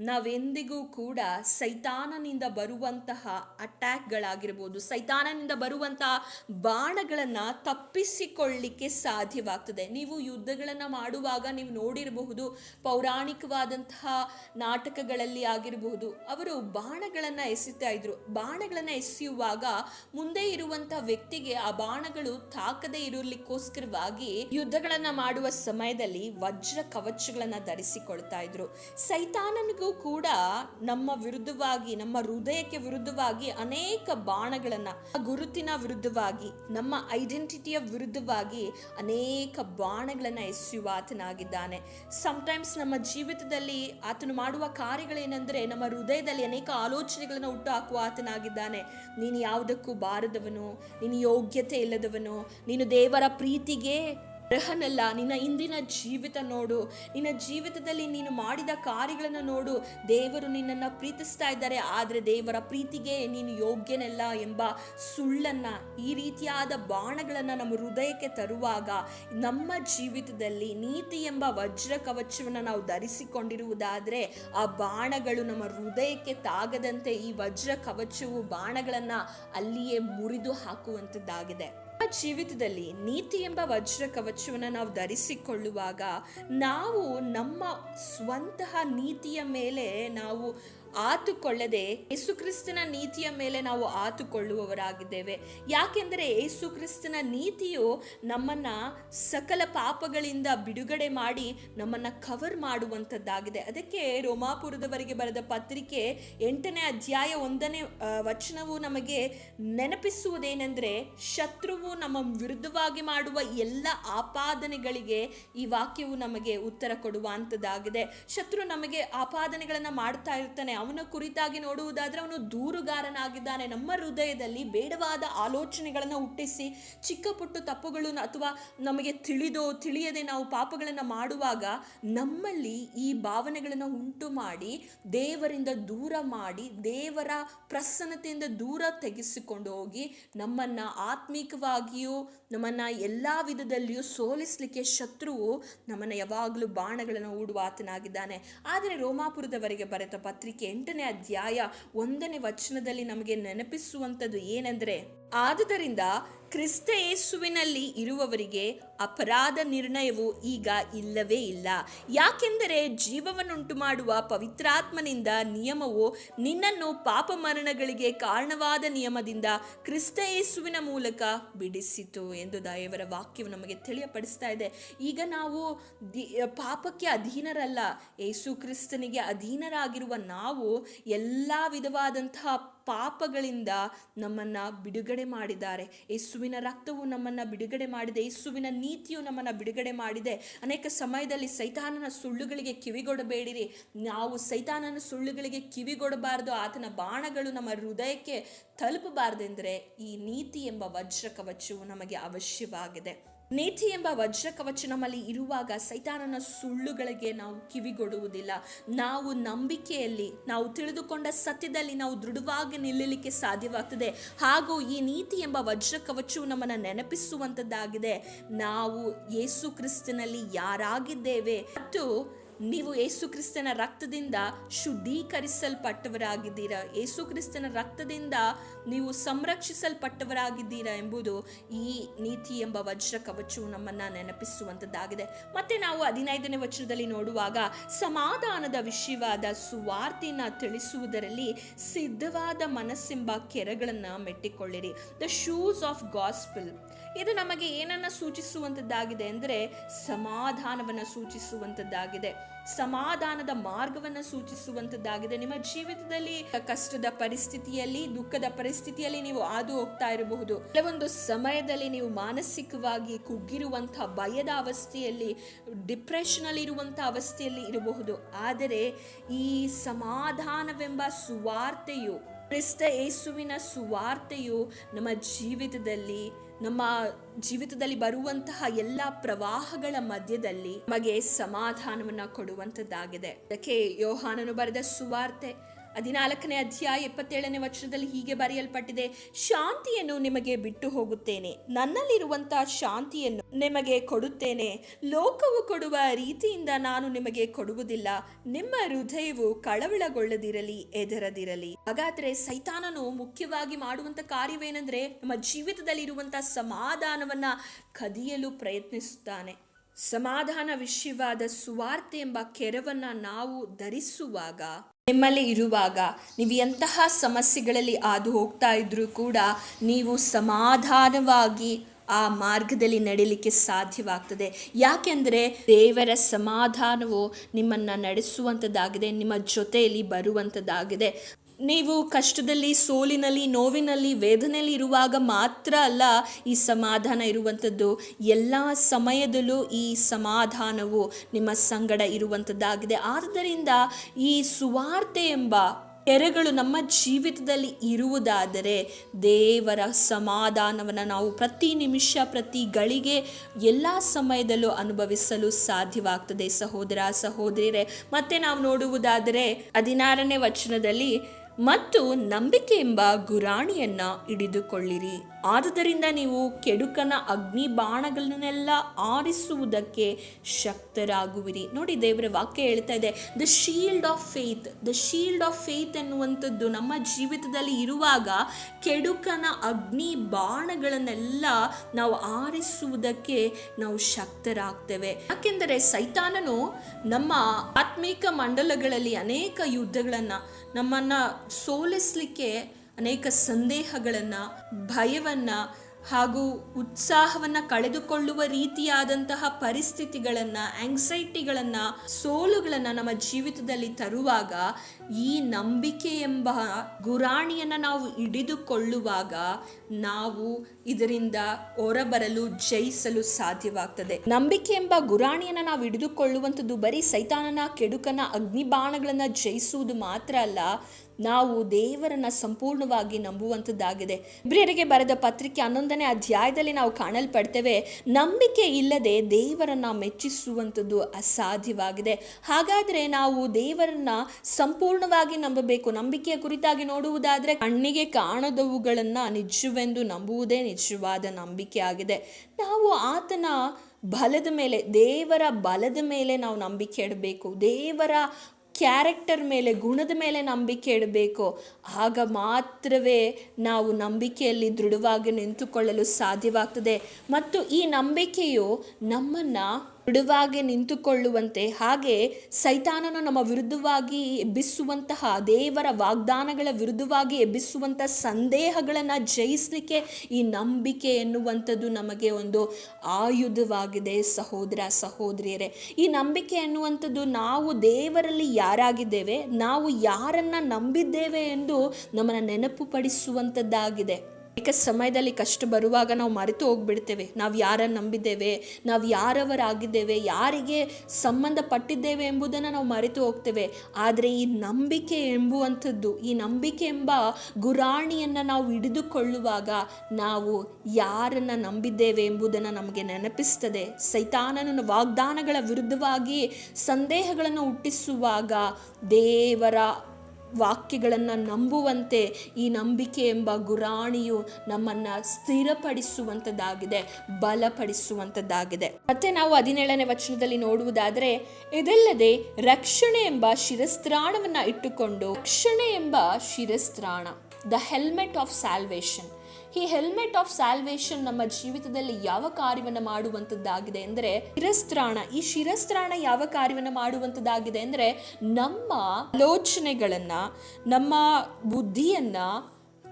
[SPEAKER 1] ನಾವೆಂದಿಗೂ ಕೂಡ ಸೈತಾನನಿಂದ ಬರುವಂತಹ ಅಟ್ಯಾಕ್ಗಳಾಗಿರ್ಬೋದು, ಸೈತಾನನಿಂದ ಬರುವಂತಹ ಬಾಣಗಳನ್ನು ತಪ್ಪಿಸಿಕೊಳ್ಳಿಕ್ಕೆ ಸಾಧ್ಯವಾಗ್ತದೆ. ನೀವು ಯುದ್ಧಗಳನ್ನು ಮಾಡುವಾಗ ನೀವು ನೋಡಿರಬಹುದು, ಪೌರಾಣಿಕವಾದಂತಹ ನಾಟಕಗಳಲ್ಲಿ ಆಗಿರಬಹುದು ಅವರು ಬಾಣಗಳನ್ನು ಎಸೆಯುತ್ತಾ ಇದ್ರು. ಬಾಣಗಳನ್ನು ಎಸೆಯುವಾಗ ಮುಂದೆ ಇರುವಂತಹ ವ್ಯಕ್ತಿಗೆ ಆ ಬಾಣಗಳು ತಾಕದೇ ಇರಲಿಕ್ಕೋಸ್ಕರವಾಗಿ ಯುದ್ಧಗಳನ್ನ ಮಾಡುವ ಸಮಯದಲ್ಲಿ ವಜ್ರ ಕವಚಗಳನ್ನು ಧರಿಸಿಕೊಳ್ತಾ ಇದ್ರು. ಸೈತಾನನಿಗೂ ಕೂಡ ನಮ್ಮ ವಿರುದ್ಧವಾಗಿ, ನಮ್ಮ ಹೃದಯಕ್ಕೆ ವಿರುದ್ಧವಾಗಿ ಅನೇಕ ಬಾಣಗಳನ್ನು ಗುರುತಿನ ವಿರುದ್ಧವಾಗಿ, ನಮ್ಮ ಐಡೆಂಟಿಟಿಯ ವಿರುದ್ಧವಾಗಿ ಅನೇಕ ಬಾಣಗಳನ್ನು ಎಸೆಯುವ ಆತನಾಗಿದ್ದಾನೆ. ಸಮಟೈಮ್ಸ್ ನಮ್ಮ ಜೀವಿತದಲ್ಲಿ ಆತನು ಮಾಡುವ ಕಾರ್ಯಗಳೇನೆಂದರೆ ನಮ್ಮ ಹೃದಯದಲ್ಲಿ ಅನೇಕ ಆಲೋಚನೆಗಳನ್ನು ಹುಟ್ಟು ಹಾಕುವ ಆತನಾಗಿದ್ದಾನೆ. ನೀನು ಯಾವುದಕ್ಕೂ ಬಾರದವನು, ನೀನು ಯೋಗ್ಯತೆ ಇಲ್ಲದವನು, ನೀನು ದೇವರ ಪ್ರೀತಿಗೆ ಅರ್ಹನಲ್ಲ ನಿನ್ನ ಇಂದಿನ ಜೀವಿತ ನೋಡು. ನಿನ್ನ ಜೀವಿತದಲ್ಲಿ ನೀನು ಮಾಡಿದ ಕಾರ್ಯಗಳನ್ನು ನೋಡು. ದೇವರು ನಿನ್ನನ್ನು ಪ್ರೀತಿಸ್ತಾ ಇದ್ದಾರೆ, ಆದರೆ ದೇವರ ಪ್ರೀತಿಗೆ ನೀನು ಯೋಗ್ಯನಲ್ಲ ಎಂಬ ಸುಳ್ಳನ್ನು, ಈ ರೀತಿಯಾದ ಬಾಣಗಳನ್ನು ನಮ್ಮ ಹೃದಯಕ್ಕೆ ತರುವಾಗ ನಮ್ಮ ಜೀವಿತದಲ್ಲಿ ನೀತಿ ಎಂಬ ವಜ್ರ ಕವಚವನ್ನು ನಾವು ಧರಿಸಿಕೊಂಡಿರುವುದಾದರೆ, ಆ ಬಾಣಗಳು ನಮ್ಮ ಹೃದಯಕ್ಕೆ ತಾಗದಂತೆ ಈ ವಜ್ರ ಕವಚವು ಬಾಣಗಳನ್ನು ಅಲ್ಲಿಯೇ ಮುರಿದು ಹಾಕುವಂಥದ್ದಾಗಿದೆ ಜೀವಿತದಲ್ಲಿ ನೀತಿ ಎಂಬ ವಜ್ರ ಕವಚವನ್ನು ನಾವು ಧರಿಸಿಕೊಳ್ಳುವಾಗ ನಾವು ನಮ್ಮ ಸ್ವಂತಹ ನೀತಿಯ ಮೇಲೆ ನಾವು ಆತುಕೊಳ್ಳದೆ ಯೇಸುಕ್ರಿಸ್ತನ ನೀತಿಯ ಮೇಲೆ ನಾವು ಆತುಕೊಳ್ಳುವವರಾಗಿದ್ದೇವೆ. ಯಾಕೆಂದರೆ ಯೇಸುಕ್ರಿಸ್ತನ ನೀತಿಯು ನಮ್ಮನ್ನ ಸಕಲ ಪಾಪಗಳಿಂದ ಬಿಡುಗಡೆ ಮಾಡಿ ನಮ್ಮನ್ನ ಕವರ್ ಮಾಡುವಂಥದ್ದಾಗಿದೆ. ಅದಕ್ಕೆ ರೋಮಾಪುರದವರಿಗೆ ಬರೆದ ಪತ್ರಿಕೆ ಎಂಟನೇ ಅಧ್ಯಾಯ ಒಂದನೇ ವಚನವು ನಮಗೆ ನೆನಪಿಸುವುದೇನೆಂದರೆ ಶತ್ರುವು ನಮ್ಮ ವಿರುದ್ಧವಾಗಿ ಮಾಡುವ ಎಲ್ಲ ಆಪಾದನೆಗಳಿಗೆ ಈ ವಾಕ್ಯವು ನಮಗೆ ಉತ್ತರ ಕೊಡುವಂಥದ್ದಾಗಿದೆ. ಶತ್ರು ನಮಗೆ ಆಪಾದನೆಗಳನ್ನು ಮಾಡ್ತಾ ಇರ್ತಾನೆ ಅವನ ಕುರಿತಾಗಿ ನೋಡುವುದಾದರೆ ಅವನು ದೂರುಗಾರನಾಗಿದ್ದಾನೆ. ನಮ್ಮ ಹೃದಯದಲ್ಲಿ ಬೇಡವಾದ ಆಲೋಚನೆಗಳನ್ನು ಹುಟ್ಟಿಸಿ ಚಿಕ್ಕ ಪುಟ್ಟ ತಪ್ಪುಗಳು ಅಥವಾ ನಮಗೆ ತಿಳಿದೋ, ತಿಳಿಯದೆ ನಾವು ಪಾಪಗಳನ್ನು ಮಾಡುವಾಗ ನಮ್ಮಲ್ಲಿ ಈ ಭಾವನೆಗಳನ್ನು ಉಂಟು ಮಾಡಿ, ದೇವರಿಂದ ದೂರ ಮಾಡಿ, ದೇವರ ಪ್ರಸನ್ನತೆಯಿಂದ ದೂರ ತೆಗೆಸಿಕೊಂಡು ಹೋಗಿ ನಮ್ಮನ್ನ ಆತ್ಮಿಕವಾಗಿಯೂ, ನಮ್ಮನ್ನ ಎಲ್ಲ ವಿಧದಲ್ಲಿಯೂ ಸೋಲಿಸಲಿಕ್ಕೆ ಶತ್ರುವು ನಮ್ಮನ್ನು ಯಾವಾಗಲೂ ಬಾಣಗಳನ್ನು ಹೂಡುವ ಆತನಾಗಿದ್ದಾನೆ. ಆದರೆ ರೋಮಾಪುರದವರೆಗೆ ಬರೆದ ಪತ್ರಿಕೆ ಎಂಟನೇ ಅಧ್ಯಾಯ ಒಂದನೇ ವಚನದಲ್ಲಿ ನಮಗೆ ನೆನಪಿಸುವಂಥದ್ದು ಏನೆಂದರೆ ಆದುದರಿಂದ ಕ್ರಿಸ್ತ ಯೇಸುವಿನಲ್ಲಿ ಇರುವವರಿಗೆ ಅಪರಾಧ ನಿರ್ಣಯವು ಈಗ ಇಲ್ಲವೇ ಇಲ್ಲ. ಯಾಕೆಂದರೆ ಜೀವವನ್ನುಂಟು ಮಾಡುವ ಪವಿತ್ರಾತ್ಮನಿಂದ ನಿಯಮವು ನಿನ್ನನ್ನು ಪಾಪ ಮರಣಗಳಿಗೆ ಕಾರಣವಾದ ನಿಯಮದಿಂದ ಕ್ರಿಸ್ತ ಯೇಸುವಿನ ಮೂಲಕ ಬಿಡಿಸಿತು ಎಂದು ದಯವರ ವಾಕ್ಯವು ನಮಗೆ ತಿಳಿಯಪಡಿಸ್ತಾ ಇದೆ. ಈಗ ನಾವು ಪಾಪಕ್ಕೆ ಅಧೀನರಲ್ಲ. ಯೇಸು ಕ್ರಿಸ್ತನಿಗೆ ಅಧೀನರಾಗಿರುವ ನಾವು ಎಲ್ಲ ವಿಧವಾದಂತಹ ಪಾಪಗಳಿಂದ ನಮ್ಮನ್ನು ಬಿಡುಗಡೆ ಮಾಡಿದ್ದಾರೆ. ಯೇಸುವಿನ ರಕ್ತವು ನಮ್ಮನ್ನು ಬಿಡುಗಡೆ ಮಾಡಿದೆ, ಯೇಸುವಿನ ನೀತಿಯು ನಮ್ಮನ್ನು ಬಿಡುಗಡೆ ಮಾಡಿದೆ. ಅನೇಕ ಸಮಯದಲ್ಲಿ ಸೈತಾನನ ಸುಳ್ಳುಗಳಿಗೆ ಕಿವಿಗೊಡಬೇಡಿರಿ. ನಾವು ಸೈತಾನನ ಸುಳ್ಳುಗಳಿಗೆ ಕಿವಿಗೊಡಬಾರದು, ಆತನ ಬಾಣಗಳು ನಮ್ಮ ಹೃದಯಕ್ಕೆ ತಲುಪಬಾರದೆಂದರೆ ಈ ನೀತಿ ಎಂಬ ವಜ್ರ ಕವಚವು ನಮಗೆ ಅವಶ್ಯವಾಗಿದೆ. ನೀತಿ ಎಂಬ ವಜ್ರಕವಚ ನಮ್ಮಲ್ಲಿ ಇರುವಾಗ ಸೈತಾನನ ಸುಳ್ಳುಗಳಿಗೆ ನಾವು ಕಿವಿಗೊಡುವುದಿಲ್ಲ. ನಾವು ನಂಬಿಕೆಯಲ್ಲಿ, ನಾವು ತಿಳಿದುಕೊಂಡ ಸತ್ಯದಲ್ಲಿ ನಾವು ದೃಢವಾಗಿ ನಿಲ್ಲಲಿಕ್ಕೆ ಸಾಧ್ಯವಾಗ್ತದೆ. ಹಾಗೂ ಈ ನೀತಿ ಎಂಬ ವಜ್ರ ಕವಚವು ನಮ್ಮನ್ನು ನೆನಪಿಸುವಂಥದ್ದಾಗಿದೆ ನಾವು ಯೇಸು ಕ್ರಿಸ್ತನಲ್ಲಿ ಯಾರಾಗಿದ್ದೇವೆ? ಮತ್ತು ನೀವು ಯೇಸುಕ್ರಿಸ್ತನ ರಕ್ತದಿಂದ ಶುದ್ಧೀಕರಿಸಲ್ಪಟ್ಟವರಾಗಿದ್ದೀರಾ. ಯೇಸುಕ್ರಿಸ್ತನ ರಕ್ತದಿಂದ ನೀವು ಸಂರಕ್ಷಿಸಲ್ಪಟ್ಟವರಾಗಿದ್ದೀರಾ ಎಂಬುದು ಈ ನೀತಿ ಎಂಬ ವಜ್ರ ಕವಚವು ನಮ್ಮನ್ನು ನೆನಪಿಸುವಂಥದ್ದಾಗಿದೆ ಮತ್ತೆ ನಾವು ಹದಿನೈದನೇ ವಚನದಲ್ಲಿ ನೋಡುವಾಗ ಸಮಾಧಾನದ ವಿಷಯವಾದ ಸುವಾರ್ತೆಯನ್ನು ತಿಳಿಸುವುದರಲ್ಲಿ ಸಿದ್ಧವಾದ ಮನಸ್ಸೆಂಬ ಕೆರೆಗಳನ್ನು ಮೆಟ್ಟಿಕೊಳ್ಳಿರಿ. ದ ಶೂಸ್ ಆಫ್ ಗಾಸ್ಪಲ್ ಇದು ನಮಗೆ ಏನನ್ನ ಸೂಚಿಸುವಂಥದ್ದಾಗಿದೆ ಅಂದರೆ ಸಮಾಧಾನವನ್ನು ಸೂಚಿಸುವಂಥದ್ದಾಗಿದೆ ಸಮಾಧಾನದ ಮಾರ್ಗವನ್ನು ಸೂಚಿಸುವಂಥದ್ದಾಗಿದೆ ನಿಮ್ಮ ಜೀವಿತದಲ್ಲಿ ಕಷ್ಟದ ಪರಿಸ್ಥಿತಿಯಲ್ಲಿ, ದುಃಖದ ಪರಿಸ್ಥಿತಿಯಲ್ಲಿ ನೀವು ಹಾದು ಹೋಗ್ತಾ ಇರಬಹುದು. ಕೆಲವೊಂದು ಸಮಯದಲ್ಲಿ ನೀವು ಮಾನಸಿಕವಾಗಿ ಕುಗ್ಗಿರುವಂತಹ ಭಯದ ಅವಸ್ಥೆಯಲ್ಲಿ ಡಿಪ್ರೆಷನ್ ಅಲ್ಲಿ ಇರುವಂತಹ ಅವಸ್ಥೆಯಲ್ಲಿ ಇರಬಹುದು. ಆದರೆ ಈ ಸಮಾಧಾನವೆಂಬ ಸುವಾರ್ತೆಯು ಕ್ರಿಸ್ತ ಯೇಸುವಿನ ಸುವಾರ್ತೆಯು ನಮ್ಮ ಜೀವಿತದಲ್ಲಿ ನಮ್ಮ ಜೀವಿತದಲ್ಲಿ ಬರುವಂತಹ ಎಲ್ಲ ಪ್ರವಾಹಗಳ ಮಧ್ಯದಲ್ಲಿ ನಮಗೆ ಸಮಾಧಾನವನ್ನು ಕೊಡುವಂಥದ್ದಾಗಿದೆ. ಅದಕ್ಕೆ ಯೋಹಾನನು ಬರೆದ ಸುವಾರ್ತೆ ಹದಿನಾಲ್ಕನೇ ಅಧ್ಯಾಯ ಇಪ್ಪತ್ತೇಳನೇ ವರ್ಷದಲ್ಲಿ ಹೀಗೆ ಬರೆಯಲ್ಪಟ್ಟಿದೆ, ಶಾಂತಿಯನ್ನು ನಿಮಗೆ ಬಿಟ್ಟು ಹೋಗುತ್ತೇನೆ ನನ್ನಲ್ಲಿರುವಂತಹ ಶಾಂತಿಯನ್ನು ನಿಮಗೆ ಕೊಡುತ್ತೇನೆ. ಲೋಕವು ಕೊಡುವ ರೀತಿಯಿಂದ ನಾನು ನಿಮಗೆ ಕೊಡುವುದಿಲ್ಲ, ನಿಮ್ಮ ಹೃದಯವು ಕಳವಳಗೊಳ್ಳದಿರಲಿ ಎದರದಿರಲಿ ಹಾಗಾದ್ರೆ ಸೈತಾನನು ಮುಖ್ಯವಾಗಿ ಮಾಡುವಂತ ಕಾರ್ಯವೇನೆಂದ್ರೆ, ನಮ್ಮ ಜೀವಿತದಲ್ಲಿ ಇರುವಂತಹ ಸಮಾಧಾನವನ್ನ ಕದಿಯಲು ಪ್ರಯತ್ನಿಸುತ್ತಾನೆ. ಸಮಾಧಾನ ವಿಷಯವಾದ ಸುವಾರ್ತೆ ಎಂಬ ಕೆರವನ್ನು ನಾವು ಧರಿಸುವಾಗ ನಿಮ್ಮಲ್ಲಿ ಇರುವಾಗ ನೀವು ಎಂತಹ ಸಮಸ್ಯೆಗಳಲ್ಲಿ ಹಾದು ಹೋಗ್ತಾ ಇದ್ರೂ ಕೂಡ ನೀವು ಸಮಾಧಾನವಾಗಿ ಆ ಮಾರ್ಗದಲ್ಲಿ ನಡೀಲಿಕ್ಕೆ ಸಾಧ್ಯವಾಗ್ತದೆ. ಯಾಕೆಂದರೆ ದೇವರ ಸಮಾಧಾನವು ನಿಮ್ಮನ್ನು ನಡೆಸುವಂಥದ್ದಾಗಿದೆ ನಿಮ್ಮ ಜೊತೆಯಲ್ಲಿ ಬರುವಂಥದ್ದಾಗಿದೆ ನೀವು ಕಷ್ಟದಲ್ಲಿ, ಸೋಲಿನಲ್ಲಿ, ನೋವಿನಲ್ಲಿ, ವೇದನೆಯಲ್ಲಿ ಇರುವಾಗ ಮಾತ್ರ ಅಲ್ಲ ಈ ಸಮಾಧಾನ ಇರುವಂಥದ್ದು. ಎಲ್ಲ ಸಮಯದಲ್ಲೂ ಈ ಸಮಾಧಾನವು ನಿಮ್ಮ ಸಂಗಡ ಇರುವಂಥದ್ದಾಗಿದೆ. ಆದ್ದರಿಂದ ಈ ಸುವಾರ್ತೆ ಎಂಬ ಕೆರೆಗಳು ನಮ್ಮ ಜೀವಿತದಲ್ಲಿ ಇರುವುದಾದರೆ ದೇವರ ಸಮಾಧಾನವನ್ನು ನಾವು ಪ್ರತಿ ನಿಮಿಷ, ಪ್ರತಿ ಗಳಿಗೆ ಎಲ್ಲ ಸಮಯದಲ್ಲೂ ಅನುಭವಿಸಲು ಸಾಧ್ಯವಾಗ್ತದೆ. ಸಹೋದರ, ಸಹೋದರಿಯರೇ, ಮತ್ತೆ ನಾವು ನೋಡುವುದಾದರೆ ಹದಿನಾರನೇ ವಚನದಲ್ಲಿ ಮತ್ತು ನಂಬಿಕೆ ಎಂಬ ಗುರಾಣಿಯನ್ನು ಹಿಡಿದುಕೊಳ್ಳಿರಿ. ಆದುದರಿಂದ ನೀವು ಕೆಡುಕನ ಅಗ್ನಿ ಬಾಣಗಳನ್ನೆಲ್ಲ ಆರಿಸುವುದಕ್ಕೆ ಶಕ್ತರಾಗುವಿರಿ. ನೋಡಿ ದೇವರ ವಾಕ್ಯ ಹೇಳ್ತಾ ಇದೆ the shield of faith the shield of faith ಎನ್ನುವಂಥದ್ದು ನಮ್ಮ ಜೀವಿತದಲ್ಲಿ ಇರುವಾಗ ಕೆಡುಕನ ಅಗ್ನಿ ಬಾಣಗಳನ್ನೆಲ್ಲ ನಾವು ಆರಿಸುವುದಕ್ಕೆ ನಾವು ಶಕ್ತರಾಗ್ತೇವೆ. ಯಾಕೆಂದರೆ ಸೈತಾನನು ನಮ್ಮ ಆತ್ಮೀಕ ಮಂಡಲಗಳಲ್ಲಿ ಅನೇಕ ಯುದ್ಧಗಳನ್ನು ನಮ್ಮನ್ನು ಸೋಲಿಸಲಿಕ್ಕೆ ಅನೇಕ ಸಂದೇಹಗಳನ್ನು, ಭಯವನ್ನು ಹಾಗೂ ಉತ್ಸಾಹವನ್ನು ಕಳೆದುಕೊಳ್ಳುವ ರೀತಿಯಾದಂತಹ ಪರಿಸ್ಥಿತಿಗಳನ್ನು ಆಂಗ್ಸೈಟಿಗಳನ್ನು ಸೋಲುಗಳನ್ನು ನಮ್ಮ ಜೀವಿತದಲ್ಲಿ ತರುವಾಗ ಈ ನಂಬಿಕೆ ಎಂಬ ಗುರಾಣಿಯನ್ನು ನಾವು ಹಿಡಿದುಕೊಳ್ಳುವಾಗ ನಾವು ಇದರಿಂದ ಹೊರಬರಲು ಜಯಿಸಲು ಸಾಧ್ಯವಾಗ್ತದೆ. ನಂಬಿಕೆ ಎಂಬ ಗುರಾಣಿಯನ್ನು ನಾವು ಹಿಡಿದುಕೊಳ್ಳುವಂಥದ್ದು ಬರೀ ಸೈತಾನನ ಕೆಡುಕನ ಅಗ್ನಿಬಾಣಗಳನ್ನು ಜಯಿಸುವುದು ಮಾತ್ರ ಅಲ್ಲ ನಾವು ದೇವರನ್ನ ಸಂಪೂರ್ಣವಾಗಿ ನಂಬುವಂಥದ್ದಾಗಿದೆ. ಇಬ್ರಿಯರಿಗೆ ಬರೆದ ಪತ್ರಿಕೆ ಹನ್ನೊಂದನೇ ಅಧ್ಯಾಯದಲ್ಲಿ ನಾವು ಕಾಣಲ್ಪಡ್ತೇವೆ, ನಂಬಿಕೆ ಇಲ್ಲದೆ ದೇವರನ್ನ ಮೆಚ್ಚಿಸುವಂಥದ್ದು ಅಸಾಧ್ಯವಾಗಿದೆ. ಹಾಗಾದರೆ ನಾವು ದೇವರನ್ನ ಸಂಪೂರ್ಣವಾಗಿ ನಂಬಬೇಕು. ನಂಬಿಕೆಯ ಕುರಿತಾಗಿ ನೋಡುವುದಾದರೆ ಕಣ್ಣಿಗೆ ಕಾಣದವುಗಳನ್ನು ನಿಜವೆಂದು ನಂಬುವುದೇ ನಿಜವಾದ ನಂಬಿಕೆ ಆಗಿದೆ. ನಾವು ಆತನ ಬಲದ ಮೇಲೆ, ದೇವರ ಬಲದ ಮೇಲೆ ನಾವು ನಂಬಿಕೆ ಇಡಬೇಕು. ದೇವರ ಕ್ಯಾರೆಕ್ಟರ್ ಮೇಲೆ, ಗುಣದ ಮೇಲೆ ನಂಬಿಕೆ ಇಡಬೇಕು. ಆಗ ಮಾತ್ರವೇ ನಾವು ನಂಬಿಕೆಯಲ್ಲಿ ದೃಢವಾಗಿ ನಿಂತುಕೊಳ್ಳಲು ಸಾಧ್ಯವಾಗ್ತದೆ. ಮತ್ತು ಈ ನಂಬಿಕೆಯು ನಮ್ಮನ್ನು ದೃಢವಾಗಿ ನಿಂತುಕೊಳ್ಳುವಂತೆ, ಹಾಗೆ ಸೈತಾನನು ನಮ್ಮ ವಿರುದ್ಧವಾಗಿ ಎಬ್ಬಿಸುವಂತಹ ದೇವರ ವಾಗ್ದಾನಗಳ ವಿರುದ್ಧವಾಗಿ ಎಬ್ಬಿಸುವಂಥ ಸಂದೇಹಗಳನ್ನು ಜಯಿಸಲಿಕ್ಕೆ ಈ ನಂಬಿಕೆ ಎನ್ನುವಂಥದ್ದು ನಮಗೆ ಒಂದು ಆಯುಧವಾಗಿದೆ. ಸಹೋದರ, ಸಹೋದರಿಯರೇ, ಈ ನಂಬಿಕೆ ಎನ್ನುವಂಥದ್ದು ನಾವು ದೇವರಲ್ಲಿ ಯಾರಾಗಿದ್ದೇವೆ, ನಾವು ಯಾರನ್ನು ನಂಬಿದ್ದೇವೆ ಎಂದು ನಮ್ಮನ್ನು ನೆನಪುಪಡಿಸುವಂಥದ್ದಾಗಿದೆ. ಏಕ ಸಮಯದಲ್ಲಿ ಕಷ್ಟ ಬರುವಾಗ ನಾವು ಮರೆತು ಹೋಗ್ಬಿಡ್ತೇವೆ. ನಾವು ಯಾರನ್ನು ನಂಬಿದ್ದೇವೆ, ನಾವು ಯಾರವರಾಗಿದ್ದೇವೆ, ಯಾರಿಗೆ ಸಂಬಂಧಪಟ್ಟಿದ್ದೇವೆ ಎಂಬುದನ್ನು ನಾವು ಮರೆತು ಹೋಗ್ತೇವೆ. ಆದರೆ ಈ ನಂಬಿಕೆ ಎಂಬುವಂಥದ್ದು, ಈ ನಂಬಿಕೆ ಎಂಬ ಗುರಾಣಿಯನ್ನು ನಾವು ಹಿಡಿದುಕೊಳ್ಳುವಾಗ ನಾವು ಯಾರನ್ನು ನಂಬಿದ್ದೇವೆ ಎಂಬುದನ್ನು ನಮಗೆ ನೆನಪಿಸ್ತದೆ. ಸೈತಾನನ ವಾಗ್ದಾನಗಳ ವಿರುದ್ಧವಾಗಿ ಸಂದೇಹಗಳನ್ನು ಹುಟ್ಟಿಸುವಾಗ ದೇವರ ವಾಕ್ಯಗಳನ್ನು ನಂಬುವಂತೆ ಈ ನಂಬಿಕೆ ಎಂಬ ಗುರಾಣಿಯು ನಮ್ಮನ್ನು ಸ್ಥಿರಪಡಿಸುವಂಥದ್ದಾಗಿದೆ ಬಲಪಡಿಸುವಂಥದ್ದಾಗಿದೆ ಮತ್ತೆ ನಾವು ಹದಿನೇಳನೇ ವಚನದಲ್ಲಿ ನೋಡುವುದಾದರೆ, ಇದಲ್ಲದೆ ರಕ್ಷಣೆ ಎಂಬ ಶಿರಸ್ತ್ರಾಣವನ್ನು ಇಟ್ಟುಕೊಂಡು, ರಕ್ಷಣೆ ಎಂಬ ಶಿರಸ್ತ್ರಾಣ ದ ಹೆಲ್ಮೆಟ್ ಆಫ್ ಸ್ಯಾಲ್ವೇಷನ್ ಈ ಹೆಲ್ಮೆಟ್ ಆಫ್ ಸ್ಯಾಲ್ವೇಷನ್ ನಮ್ಮ ಜೀವಿತದಲ್ಲಿ ಯಾವ ಕಾರ್ಯವನ್ನು ಮಾಡುವಂಥದ್ದಾಗಿದೆ ಅಂದರೆ ಶಿರಸ್ತ್ರಾಣ. ಈ ಶಿರಸ್ತ್ರಾಣ ಯಾವ ಕಾರ್ಯವನ್ನು ಮಾಡುವಂಥದ್ದಾಗಿದೆ ಅಂದರೆ ನಮ್ಮ ಆಲೋಚನೆಗಳನ್ನು, ನಮ್ಮ ಬುದ್ಧಿಯನ್ನು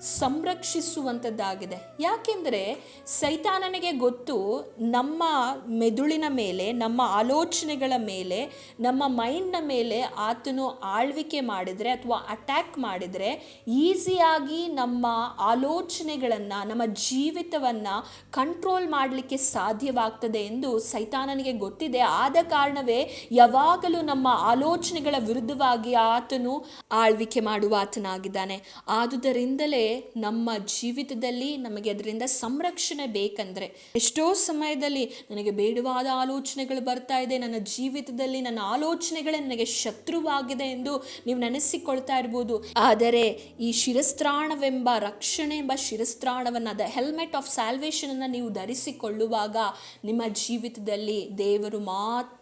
[SPEAKER 1] ಸಂರಕ್ಷಿಸುವಂಥದ್ದಾಗಿದೆ. ಯಾಕೆಂದರೆ ಸೈತಾನನಿಗೆ ಗೊತ್ತು ನಮ್ಮ ಮೆದುಳಿನ ಮೇಲೆ, ನಮ್ಮ ಆಲೋಚನೆಗಳ ಮೇಲೆ, ನಮ್ಮ ಮೈಂಡ್ನ ಮೇಲೆ ಆತನು ಆಳ್ವಿಕೆ ಮಾಡಿದರೆ ಅಥವಾ ಅಟ್ಯಾಕ್ ಮಾಡಿದರೆ ಈಸಿಯಾಗಿ ನಮ್ಮ ಆಲೋಚನೆಗಳನ್ನು, ನಮ್ಮ ಜೀವಿತವನ್ನು ಕಂಟ್ರೋಲ್ ಮಾಡಲಿಕ್ಕೆ ಸಾಧ್ಯವಾಗ್ತದೆ ಎಂದು ಸೈತಾನನಿಗೆ ಗೊತ್ತಿದೆ. ಆದ ಕಾರಣವೇ ಯಾವಾಗಲೂ ನಮ್ಮ ಆಲೋಚನೆಗಳ ವಿರುದ್ಧವಾಗಿ ಆತನು ಆಳ್ವಿಕೆ ಮಾಡುವ ಆತನಾಗಿದ್ದಾನೆ. ಆದುದರಿಂದಲೇ ನಮ್ಮ ಜೀವಿತದಲ್ಲಿ ನಮಗೆ ಅದರಿಂದ ಸಂರಕ್ಷಣೆ ಬೇಕಂದ್ರೆ ಎಷ್ಟೋ ಸಮಯದಲ್ಲಿ ನನಗೆ ಬೇಡವಾದ ಆಲೋಚನೆಗಳು ಬರ್ತಾ ಇದೆ, ನನ್ನ ಜೀವಿತದಲ್ಲಿ ನನ್ನ ಆಲೋಚನೆಗಳೇ ನನಗೆ ಶತ್ರುವಾಗಿದೆ ಎಂದು ನೀವು ನೆನೆಸಿಕೊಳ್ತಾ ಇರ್ಬೋದು. ಆದರೆ ಈ ಶಿರಸ್ತ್ರಾಣವೆಂಬ ರಕ್ಷಣೆ ಎಂಬ ಶಿರಸ್ತ್ರಾಣವನ್ನು ದ ಹೆಲ್ಮೆಟ್ ಆಫ್ ಸ್ಯಾಲ್ವೇಷನನ್ನು ನೀವು ಧರಿಸಿಕೊಳ್ಳುವಾಗ ನಿಮ್ಮ ಜೀವಿತದಲ್ಲಿ ದೇವರು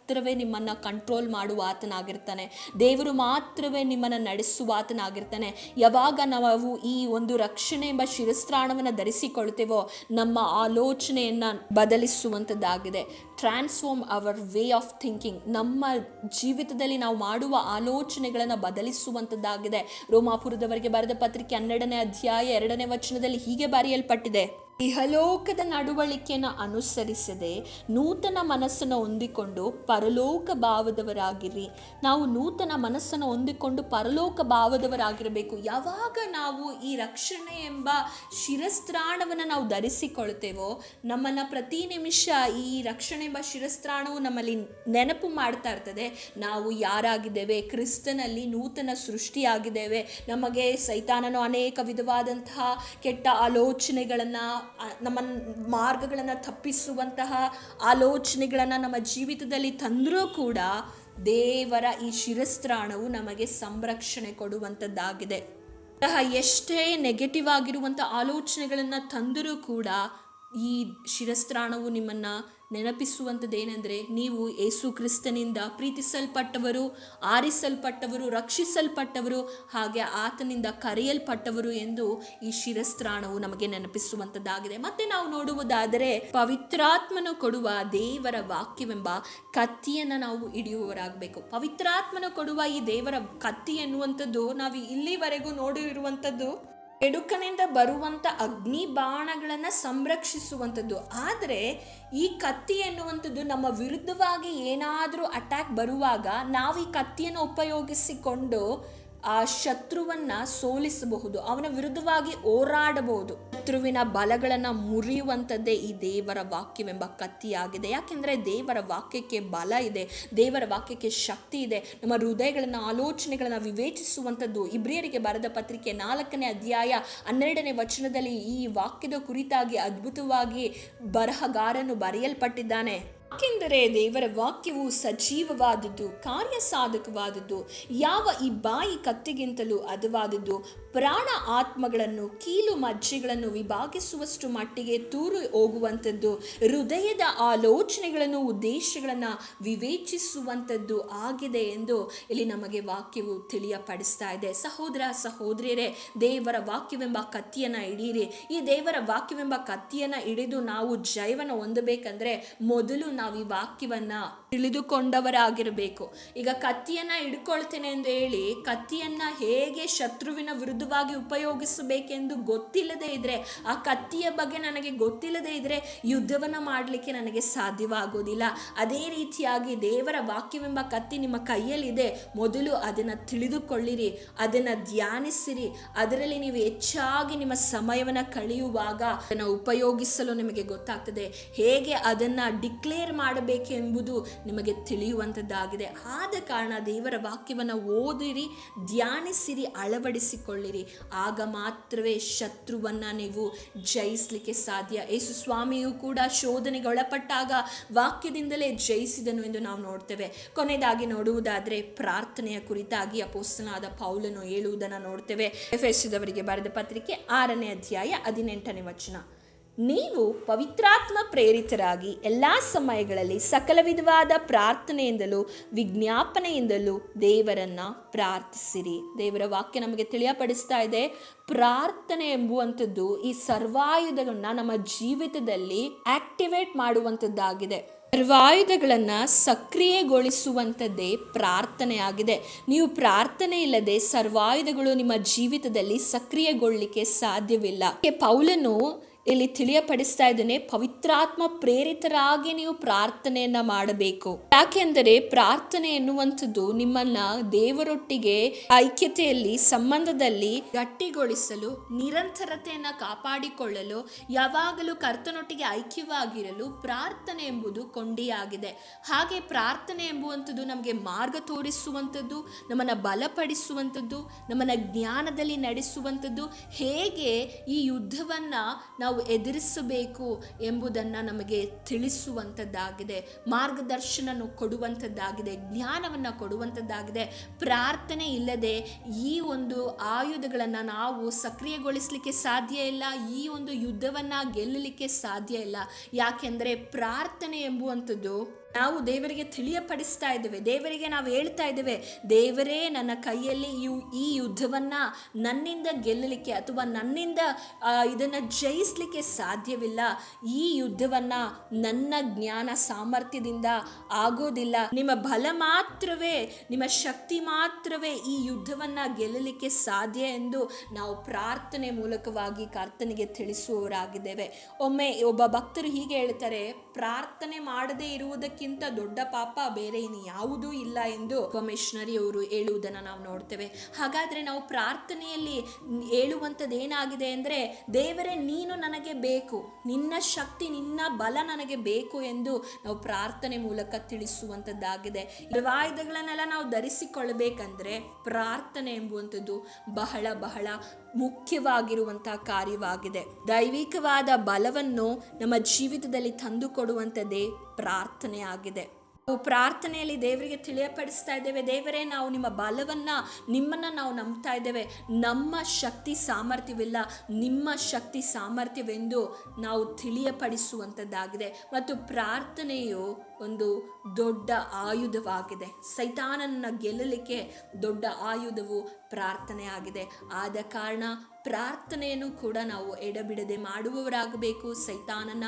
[SPEAKER 1] ಮಾತ್ರವೇ ನಿಮ್ಮನ್ನು ಕಂಟ್ರೋಲ್ ಮಾಡುವ ಆತನಾಗಿರ್ತಾನೆ. ದೇವರು ಮಾತ್ರವೇ ನಿಮ್ಮನ್ನು ನಡೆಸುವ ಆತನಾಗಿರ್ತಾನೆ. ಯಾವಾಗ ನಾವು ಈ ಒಂದು ರಕ್ಷಣೆ ಎಂಬ ಶಿರಸ್ತ್ರಾಣವನ್ನು ಧರಿಸಿಕೊಳ್ತೇವೋ, ನಮ್ಮ ಆಲೋಚನೆಯನ್ನು ಬದಲಿಸುವಂಥದ್ದಾಗಿದೆ. Transform our way of thinking ನಮ್ಮ ಜೀವಿತದಲ್ಲಿ ನಾವು ಮಾಡುವ ಆಲೋಚನೆಗಳನ್ನು ಬದಲಿಸುವಂಥದ್ದಾಗಿದೆ. ರೋಮಾಪುರದವರಿಗೆ ಬರೆದ ಪತ್ರಿಕೆ ಹನ್ನೆರಡನೇ ಅಧ್ಯಾಯ ಎರಡನೇ ವಚನದಲ್ಲಿ ಹೀಗೆ ಬರೆಯಲ್ಪಟ್ಟಿದೆ. ಇಹಲೋಕದ ನಡವಳಿಕೆಯನ್ನು ಅನುಸರಿಸದೆ ನೂತನ ಮನಸ್ಸನ್ನು ಹೊಂದಿಕೊಂಡು ಪರಲೋಕ ಭಾವದವರಾಗಿರಿ. ನಾವು ನೂತನ ಮನಸ್ಸನ್ನು ಹೊಂದಿಕೊಂಡು ಪರಲೋಕ ಭಾವದವರಾಗಿರಬೇಕು. ಯಾವಾಗ ನಾವು ಈ ರಕ್ಷಣೆ ಎಂಬ ಶಿರಸ್ತ್ರಾಣವನ್ನು ನಾವು ಧರಿಸಿಕೊಳ್ತೇವೋ, ನಮ್ಮನ್ನು ಪ್ರತಿ ನಿಮಿಷ ಈ ರಕ್ಷಣೆ ಎಂಬ ಶಿರಸ್ತ್ರಾಣವು ನಮ್ಮಲ್ಲಿ ನೆನಪು ಮಾಡ್ತಾ ಇರ್ತದೆ. ನಾವು ಯಾರಾಗಿದ್ದೇವೆ? ಕ್ರಿಸ್ತನಲ್ಲಿ ನೂತನ ಸೃಷ್ಟಿಯಾಗಿದ್ದೇವೆ. ನಮಗೆ ಸೈತಾನನು ಅನೇಕ ವಿಧವಾದಂತಹ ಕೆಟ್ಟ ಆಲೋಚನೆಗಳನ್ನು ನಮ್ಮ ಮಾರ್ಗಗಳನ್ನು ತಪ್ಪಿಸುವಂತಹ ಆಲೋಚನೆಗಳನ್ನು ನಮ್ಮ ಜೀವಿತದಲ್ಲಿ ತಂದರೂ ಕೂಡ ದೇವರ ಈ ಶಿರಸ್ತ್ರಾಣವು ನಮಗೆ ಸಂರಕ್ಷಣೆ ಕೊಡುವಂಥದ್ದಾಗಿದೆ. ಅಂತಹ ಎಷ್ಟೇ ನೆಗೆಟಿವ್ ಆಗಿರುವಂಥ ಆಲೋಚನೆಗಳನ್ನು ತಂದರೂ ಕೂಡ ಈ ಶಿರಸ್ತ್ರಾಣವು ನಿಮ್ಮನ್ನು ನೆನಪಿಸುವಂಥದ್ದು ಏನೆಂದರೆ ನೀವು ಏಸು ಕ್ರಿಸ್ತನಿಂದ ಪ್ರೀತಿಸಲ್ಪಟ್ಟವರು, ಆರಿಸಲ್ಪಟ್ಟವರು, ರಕ್ಷಿಸಲ್ಪಟ್ಟವರು, ಹಾಗೆ ಆತನಿಂದ ಕರೆಯಲ್ಪಟ್ಟವರು ಎಂದು ಈ ಶಿರಸ್ತ್ರಾಣವು ನಮಗೆ ನೆನಪಿಸುವಂಥದ್ದಾಗಿದೆ ಮತ್ತೆ ನಾವು ನೋಡುವುದಾದರೆ ಪವಿತ್ರಾತ್ಮನು ಕೊಡುವ ದೇವರ ವಾಕ್ಯವೆಂಬ ಕತ್ತಿಯನ್ನು ನಾವು ಹಿಡಿಯುವವರಾಗಬೇಕು. ಪವಿತ್ರಾತ್ಮನು ಕೊಡುವ ಈ ದೇವರ ಕತ್ತಿ ಎನ್ನುವಂಥದ್ದು ನಾವು ಇಲ್ಲಿವರೆಗೂ ನೋಡಿರುವಂಥದ್ದು ಎಡುಕನಿಂದ ಬರುವಂಥ ಅಗ್ನಿ ಬಾಣಗಳನ್ನು ಸಂರಕ್ಷಿಸುವಂಥದ್ದು. ಆದರೆ ಈ ಕತ್ತಿ ಎನ್ನುವಂಥದ್ದು ನಮ್ಮ ವಿರುದ್ಧವಾಗಿ ಏನಾದರೂ ಅಟ್ಯಾಕ್ ಬರುವಾಗ ನಾವು ಈ ಕತ್ತಿಯನ್ನು ಉಪಯೋಗಿಸಿಕೊಂಡು ಆ ಶತ್ರುವನ್ನ ಸೋಲಿಸಬಹುದು, ಅವನ ವಿರುದ್ಧವಾಗಿ ಹೋರಾಡಬಹುದು. ಶತ್ರುವಿನ ಬಲಗಳನ್ನು ಮುರಿಯುವಂಥದ್ದೇ ಈ ದೇವರ ವಾಕ್ಯವೆಂಬ ಕತ್ತಿಯಾಗಿದೆ. ಯಾಕೆಂದರೆ ದೇವರ ವಾಕ್ಯಕ್ಕೆ ಬಲ ಇದೆ, ದೇವರ ವಾಕ್ಯಕ್ಕೆ ಶಕ್ತಿ ಇದೆ. ನಮ್ಮ ಹೃದಯಗಳನ್ನು, ಆಲೋಚನೆಗಳನ್ನು ವಿವೇಚಿಸುವಂಥದ್ದು ಇಬ್ರಿಯರಿಗೆ ಬರೆದ ಪತ್ರಿಕೆ ನಾಲ್ಕನೇ ಅಧ್ಯಾಯ ಹನ್ನೆರಡನೇ ವಚನದಲ್ಲಿ ಈ ವಾಕ್ಯದ ಕುರಿತಾಗಿ ಅದ್ಭುತವಾಗಿ ಬರಹಗಾರನು ಬರೆಯಲ್ಪಟ್ಟಿದ್ದಾನೆ. ಯಾಕೆಂದರೆ ದೇವರ ವಾಕ್ಯವು ಸಜೀವವಾದದ್ದು ಕಾರ್ಯ ಸಾಧಕವಾದದ್ದು ಯಾವ ಈ ಬಾಯಿ ಕತ್ತಿಗಿಂತಲೂ ಅದವಾದದ್ದು ಪ್ರಾಣ ಆತ್ಮಗಳನ್ನು, ಕೀಲು ಮಜ್ಜೆಗಳನ್ನು ವಿಭಾಗಿಸುವಷ್ಟು ಮಟ್ಟಿಗೆ ತೂರು ಹೋಗುವಂಥದ್ದು, ಹೃದಯದ ಆಲೋಚನೆಗಳನ್ನು, ಉದ್ದೇಶಗಳನ್ನು ವಿವೇಚಿಸುವಂಥದ್ದು ಆಗಿದೆ ಎಂದು ಇಲ್ಲಿ ನಮಗೆ ವಾಕ್ಯವು ತಿಳಿಯಪಡಿಸ್ತಾ ಇದೆ. ಸಹೋದರ, ಸಹೋದರಿಯರೇ, ದೇವರ ವಾಕ್ಯವೆಂಬ ಕತ್ತಿಯನ್ನು ಹಿಡೀರಿ. ಈ ದೇವರ ವಾಕ್ಯವೆಂಬ ಕತ್ತಿಯನ್ನು ಹಿಡಿದು ನಾವು ಜೈವನ ಹೊಂದಬೇಕಂದ್ರೆ ಮೊದಲು ಈ ವಾಕ್ಯವನ್ನ ತಿಳಿದುಕೊಂಡವರಾಗಿರಬೇಕು. ಈಗ ಕತ್ತಿಯನ್ನ ಹಿಡ್ಕೊಳ್ತೇನೆ ಎಂದು ಹೇಳಿ ಕತ್ತಿಯನ್ನ ಹೇಗೆ ಶತ್ರುವಿನ ವಿರುದ್ಧವಾಗಿ ಉಪಯೋಗಿಸಬೇಕೆಂದು ಗೊತ್ತಿಲ್ಲದೆ ಇದ್ರೆ, ಆ ಕತ್ತಿಯ ಬಗ್ಗೆ ನನಗೆ ಗೊತ್ತಿಲ್ಲದೆ ಇದ್ರೆ ಯುದ್ಧವನ್ನ ಮಾಡಲಿಕ್ಕೆ ನನಗೆ ಸಾಧ್ಯವಾಗೋದಿಲ್ಲ. ಅದೇ ರೀತಿಯಾಗಿ ದೇವರ ವಾಕ್ಯವೆಂಬ ಕತ್ತಿ ನಿಮ್ಮ ಕೈಯಲ್ಲಿದೆ, ಮೊದಲು ಅದನ್ನು ತಿಳಿದುಕೊಳ್ಳಿರಿ, ಅದನ್ನು ಧ್ಯಾನಿಸಿರಿ. ಅದರಲ್ಲಿ ನೀವು ಹೆಚ್ಚಾಗಿ ನಿಮ್ಮ ಸಮಯವನ್ನು ಕಳೆಯುವಾಗ ಅದನ್ನು ಉಪಯೋಗಿಸಲು ನಿಮಗೆ ಗೊತ್ತಾಗ್ತದೆ. ಹೇಗೆ ಅದನ್ನು ಡಿಕ್ಲೇರ್ ಮಾಡಬೇಕೆಂಬುದು ನಿಮಗೆ ತಿಳಿಯುವಂಥದ್ದಾಗಿದೆ ಆದ ಕಾರಣ ದೇವರ ವಾಕ್ಯವನ್ನು ಓದಿರಿ, ಧ್ಯಾನಿಸಿರಿ, ಅಳವಡಿಸಿಕೊಳ್ಳಿರಿ. ಆಗ ಮಾತ್ರವೇ ಶತ್ರುವನ್ನ ನೀವು ಜಯಿಸಲಿಕ್ಕೆ ಸಾಧ್ಯ. ಯೇಸು ಸ್ವಾಮಿಯು ಕೂಡ ಶೋಧನೆಗೆ ಒಳಪಟ್ಟಾಗ ವಾಕ್ಯದಿಂದಲೇ ಜಯಿಸಿದನು ಎಂದು ನಾವು ನೋಡ್ತೇವೆ. ಕೊನೆಯದಾಗಿ ನೋಡುವುದಾದರೆ ಪ್ರಾರ್ಥನೆಯ ಕುರಿತಾಗಿ ಅಪೋಸ್ತನಾದ ಪೌಲನು ಹೇಳುವುದನ್ನು ನೋಡ್ತೇವೆ. ಎಫೆಸಿದವರಿಗೆ ಬರೆದ ಪತ್ರಿಕೆ ಆರನೇ ಅಧ್ಯಾಯ ಹದಿನೆಂಟನೇ ವಚನ. ನೀವು ಪವಿತ್ರಾತ್ಮ ಪ್ರೇರಿತರಾಗಿ ಎಲ್ಲ ಸಮಯಗಳಲ್ಲಿ ಸಕಲ ವಿಧವಾದ ಪ್ರಾರ್ಥನೆಯಿಂದಲೂ, ವಿಜ್ಞಾಪನೆಯಿಂದಲೂ ದೇವರನ್ನು ಪ್ರಾರ್ಥಿಸಿರಿ. ದೇವರ ವಾಕ್ಯ ನಮಗೆ ತಿಳಿಯಪಡಿಸ್ತಾ ಇದೆ. ಪ್ರಾರ್ಥನೆ ಎಂಬುವಂಥದ್ದು ಈ ಸರ್ವಾಯುಧಗಳನ್ನ ನಮ್ಮ ಜೀವಿತದಲ್ಲಿ ಆಕ್ಟಿವೇಟ್ ಮಾಡುವಂಥದ್ದಾಗಿದೆ. ಸರ್ವಾಯುಧಗಳನ್ನು ಸಕ್ರಿಯಗೊಳಿಸುವಂಥದ್ದೇ ಪ್ರಾರ್ಥನೆ ಆಗಿದೆ. ನೀವು ಪ್ರಾರ್ಥನೆ ಇಲ್ಲದೆ ಸರ್ವಾಯುಧಗಳು ನಿಮ್ಮ ಜೀವಿತದಲ್ಲಿ ಸಕ್ರಿಯಗೊಳ್ಳಲಿಕ್ಕೆ ಸಾಧ್ಯವಿಲ್ಲ. ಪೌಲನು ಇಲ್ಲಿ ತಿಳಿಯಪಡಿಸ್ತಾ ಇದ್ದೇನೆ, ಪವಿತ್ರಾತ್ಮ ಪ್ರೇರಿತರಾಗಿ ನೀವು ಪ್ರಾರ್ಥನೆಯನ್ನ ಮಾಡಬೇಕು. ಯಾಕೆಂದರೆ ಪ್ರಾರ್ಥನೆ ಎನ್ನುವಂಥದ್ದು ನಿಮ್ಮನ್ನ ದೇವರೊಟ್ಟಿಗೆ ಐಕ್ಯತೆಯಲ್ಲಿ, ಸಂಬಂಧದಲ್ಲಿ ಗಟ್ಟಿಗೊಳಿಸಲು, ನಿರಂತರತೆಯನ್ನ ಕಾಪಾಡಿಕೊಳ್ಳಲು, ಯಾವಾಗಲೂ ಕರ್ತನೊಟ್ಟಿಗೆ ಐಕ್ಯವಾಗಿರಲು ಪ್ರಾರ್ಥನೆ ಎಂಬುದು ಕೊಂಡಿಯಾಗಿದೆ. ಹಾಗೆ ಪ್ರಾರ್ಥನೆ ಎಂಬುವಂಥದ್ದು ನಮಗೆ ಮಾರ್ಗ ತೋರಿಸುವಂಥದ್ದು, ನಮ್ಮನ್ನ ಬಲಪಡಿಸುವಂಥದ್ದು, ನಮ್ಮನ್ನ ಜ್ಞಾನದಲ್ಲಿ ನಡೆಸುವಂಥದ್ದು. ಹೇಗೆ ಈ ಯುದ್ಧವನ್ನ ನಾವು ಎದುರಿಸಬೇಕು ಎಂಬುದನ್ನು ನಮಗೆ ತಿಳಿಸುವಂಥದ್ದಾಗಿದೆ. ಮಾರ್ಗದರ್ಶನ ಕೊಡುವಂಥದ್ದಾಗಿದೆ, ಜ್ಞಾನವನ್ನು ಕೊಡುವಂಥದ್ದಾಗಿದೆ. ಪ್ರಾರ್ಥನೆ ಇಲ್ಲದೆ ಈ ಒಂದು ಆಯುಧಗಳನ್ನು ನಾವು ಸಕ್ರಿಯಗೊಳಿಸಲಿಕ್ಕೆ ಸಾಧ್ಯ ಇಲ್ಲ, ಈ ಒಂದು ಯುದ್ಧವನ್ನು ಗೆಲ್ಲಲಿಕ್ಕೆ ಸಾಧ್ಯ ಇಲ್ಲ. ಯಾಕೆಂದರೆ ಪ್ರಾರ್ಥನೆ ಎಂಬುವಂಥದ್ದು ನಾವು ದೇವರಿಗೆ ತಿಳಿಯಪಡಿಸ್ತಾ ಇದ್ದೇವೆ. ದೇವರಿಗೆ ನಾವು ಹೇಳ್ತಾ ಇದ್ದೇವೆ, ದೇವರೇ ನನ್ನ ಕೈಯಲ್ಲಿ ಈ ಯುದ್ಧವನ್ನು ನನ್ನಿಂದ ಗೆಲ್ಲಲಿಕ್ಕೆ ಅಥವಾ ನನ್ನಿಂದ ಇದನ್ನ ಜಯಿಸಲಿಕ್ಕೆ ಸಾಧ್ಯವಿಲ್ಲ. ಈ ಯುದ್ಧವನ್ನು ನನ್ನ ಜ್ಞಾನ ಸಾಮರ್ಥ್ಯದಿಂದ ಆಗೋದಿಲ್ಲ. ನಿಮ್ಮ ಬಲ ಮಾತ್ರವೇ, ನಿಮ್ಮ ಶಕ್ತಿ ಮಾತ್ರವೇ ಈ ಯುದ್ಧವನ್ನು ಗೆಲ್ಲಲಿಕ್ಕೆ ಸಾಧ್ಯ ಎಂದು ನಾವು ಪ್ರಾರ್ಥನೆ ಮೂಲಕವಾಗಿ ಕರ್ತನಿಗೆ ತಿಳಿಸುವವರಾಗಿದ್ದೇವೆ. ಒಮ್ಮೆ ಒಬ್ಬ ಭಕ್ತರು ಹೀಗೆ ಹೇಳ್ತಾರೆ, ಪ್ರಾರ್ಥನೆ ಮಾಡದೇ ಇರುವುದಕ್ಕಿಂತ ದೊಡ್ಡ ಪಾಪ ಬೇರೆ ಇನ್ನು ಯಾವುದೂ ಇಲ್ಲ ಎಂದು ಕಮಿಷನರಿ ಮಿಷನರಿ ಅವರು ಹೇಳುವುದನ್ನು ನಾವು ನೋಡ್ತೇವೆ. ಹಾಗಾದರೆ ನಾವು ಪ್ರಾರ್ಥನೆಯಲ್ಲಿ ಹೇಳುವಂಥದ್ದು ಏನಾಗಿದೆ ಅಂದರೆ, ದೇವರೇ, ನೀನು ನನಗೆ ಬೇಕು. ನಿನ್ನ ಶಕ್ತಿ, ನಿನ್ನ ಬಲ ನನಗೆ ಬೇಕು ಎಂದು ನಾವು ಪ್ರಾರ್ಥನೆ ಮೂಲಕ ತಿಳಿಸುವಂಥದ್ದಾಗಿದೆ. ವಾಯುಧಗಳನ್ನೆಲ್ಲ ನಾವು ಧರಿಸಿಕೊಳ್ಳಬೇಕಂದ್ರೆ ಪ್ರಾರ್ಥನೆ ಎಂಬುವಂಥದ್ದು ಬಹಳ ಬಹಳ ಮುಖ್ಯವಾಗಿರುವಂತಹ ಕಾರ್ಯವಾಗಿದೆ. ದೈವಿಕವಾದ ಬಲವನ್ನು ನಮ್ಮ ಜೀವಿತದಲ್ಲಿ ತಂದುಕೊಡುವಂಥದ್ದೇ ಪ್ರಾರ್ಥನೆ ಆಗಿದೆ ನಾವು ಪ್ರಾರ್ಥನೆಯಲ್ಲಿ ದೇವರಿಗೆ ತಿಳಿಯಪಡಿಸ್ತಾ ಇದ್ದೇವೆ. ದೇವರೇ, ನಾವು ನಿಮ್ಮ ಬಲವನ್ನು, ನಿಮ್ಮನ್ನು ನಾವು ನಂಬ್ತಾ ಇದ್ದೇವೆ. ನಮ್ಮ ಶಕ್ತಿ ಸಾಮರ್ಥ್ಯವಿಲ್ಲ. ನಿಮ್ಮ ಶಕ್ತಿ ಸಾಮರ್ಥ್ಯವೆಂದು ನಾವು ತಿಳಿಯಪಡಿಸುವಂಥದ್ದಾಗಿದೆ. ಮತ್ತು ಪ್ರಾರ್ಥನೆಯು ಒಂದು ದೊಡ್ಡ ಆಯುಧವಾಗಿದೆ. ಸೈತಾನನ್ನ ಗೆಲ್ಲಲಿಕ್ಕೆ ದೊಡ್ಡ ಆಯುಧವು ಪ್ರಾರ್ಥನೆ ಆಗಿದೆ ಆದ ಕಾರಣ ಪ್ರಾರ್ಥನೆಯನ್ನು ಕೂಡ ನಾವು ಎಡಬಿಡದೆ ಮಾಡುವವರಾಗಬೇಕು. ಸೈತಾನನ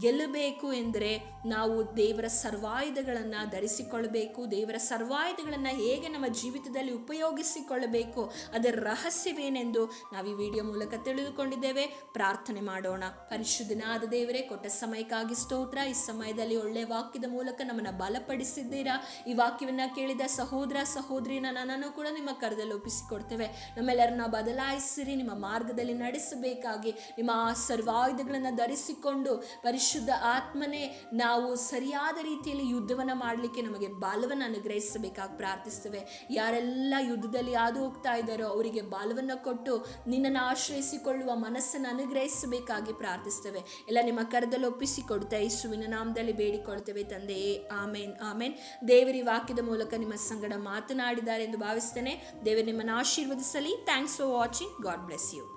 [SPEAKER 1] ಗೆಲ್ಲಬೇಕು ಎಂದರೆ ನಾವು ದೇವರ ಸರ್ವಾಯುಧಗಳನ್ನು ಧರಿಸಿಕೊಳ್ಳಬೇಕು. ದೇವರ ಸರ್ವಾಯುಧಗಳನ್ನು ಹೇಗೆ ನಮ್ಮ ಜೀವಿತದಲ್ಲಿ ಉಪಯೋಗಿಸಿಕೊಳ್ಳಬೇಕು, ಅದರ ರಹಸ್ಯವೇನೆಂದು ನಾವು ಈ ವಿಡಿಯೋ ಮೂಲಕ ತಿಳಿದುಕೊಂಡಿದ್ದೇವೆ. ಪ್ರಾರ್ಥನೆ ಮಾಡೋಣ. ಪರಿಶುದ್ಧನಾದ ದೇವರೇ, ಕೊಟ್ಟ ಸಮಯಕ್ಕಾಗಿ ಸ್ತೋತ್ರ. ಈ ಸಮಯದಲ್ಲಿ ಒಳ್ಳೆಯ ವಾಕ್ಯದ ಮೂಲಕ ನಮ್ಮನ್ನು ಬಲಪಡಿಸಿದ್ದೀರಾ? ಈ ವಾಕ್ಯವನ್ನು ಕೇಳಿದ ಸಹೋದರ ಸಹೋದರಿನ ನನ್ನನ್ನು ಕೂಡ ನಿಮ್ಮ ಕರದಲ್ಲಿ ಒಪ್ಪಿಸಿಕೊಡ್ತೇವೆ. ನಮ್ಮೆಲ್ಲರನ್ನ ಬದಲಾಯಿಸಿರಿ, ನಿಮ್ಮ ಮಾರ್ಗದಲ್ಲಿ ನಡೆಸಬೇಕಾಗಿ, ನಿಮ್ಮ ಸರ್ವಾಯುಧಗಳನ್ನು ಧರಿಸಿಕೊಂಡು ಪರಿಶುದ್ಧ ಆತ್ಮನೇ ನಾವು ಸರಿಯಾದ ರೀತಿಯಲ್ಲಿ ಯುದ್ಧವನ್ನು ಮಾಡಲಿಕ್ಕೆ ನಮಗೆ ಬಾಲವನ್ನು ಅನುಗ್ರಹಿಸಬೇಕಾಗಿ ಪ್ರಾರ್ಥಿಸ್ತೇವೆ. ಯಾರೆಲ್ಲ ಯುದ್ಧದಲ್ಲಿ ಹಾದು ಹೋಗ್ತಾ ಇದ್ದಾರೋ ಅವರಿಗೆ ಬಾಲವನ್ನು ಕೊಟ್ಟು ನಿನ್ನನ್ನು ಆಶ್ರಯಿಸಿಕೊಳ್ಳುವ ಮನಸ್ಸನ್ನು ಅನುಗ್ರಹಿಸಬೇಕಾಗಿ ಪ್ರಾರ್ಥಿಸ್ತೇವೆ. ಎಲ್ಲ ನಿಮ್ಮ ಕರದಲ್ಲಿ ಒಪ್ಪಿಸಿಕೊಡ್ತಾ ಯೇಸುವಿನ ನಾಮದಲ್ಲಿ ಬೇಡಿಕೊಳ್ತೇವೆ ತಂದೆಯೇ ಆಮೇನ್ ಆಮೇನ್. ದೇವರಿ ವಾಕ್ಯದ ಮೂಲಕ ನಿಮ್ಮ ಸಂಗಡ ಮಾತನಾಡಿದ್ದಾರೆ ಎಂದು ಭಾವಿಸ್ತೇನೆ. ದೇವರು ನಿಮ್ಮನ್ನು ಆಶೀರ್ವದಿಸಲಿ. Thanks for watching God bless you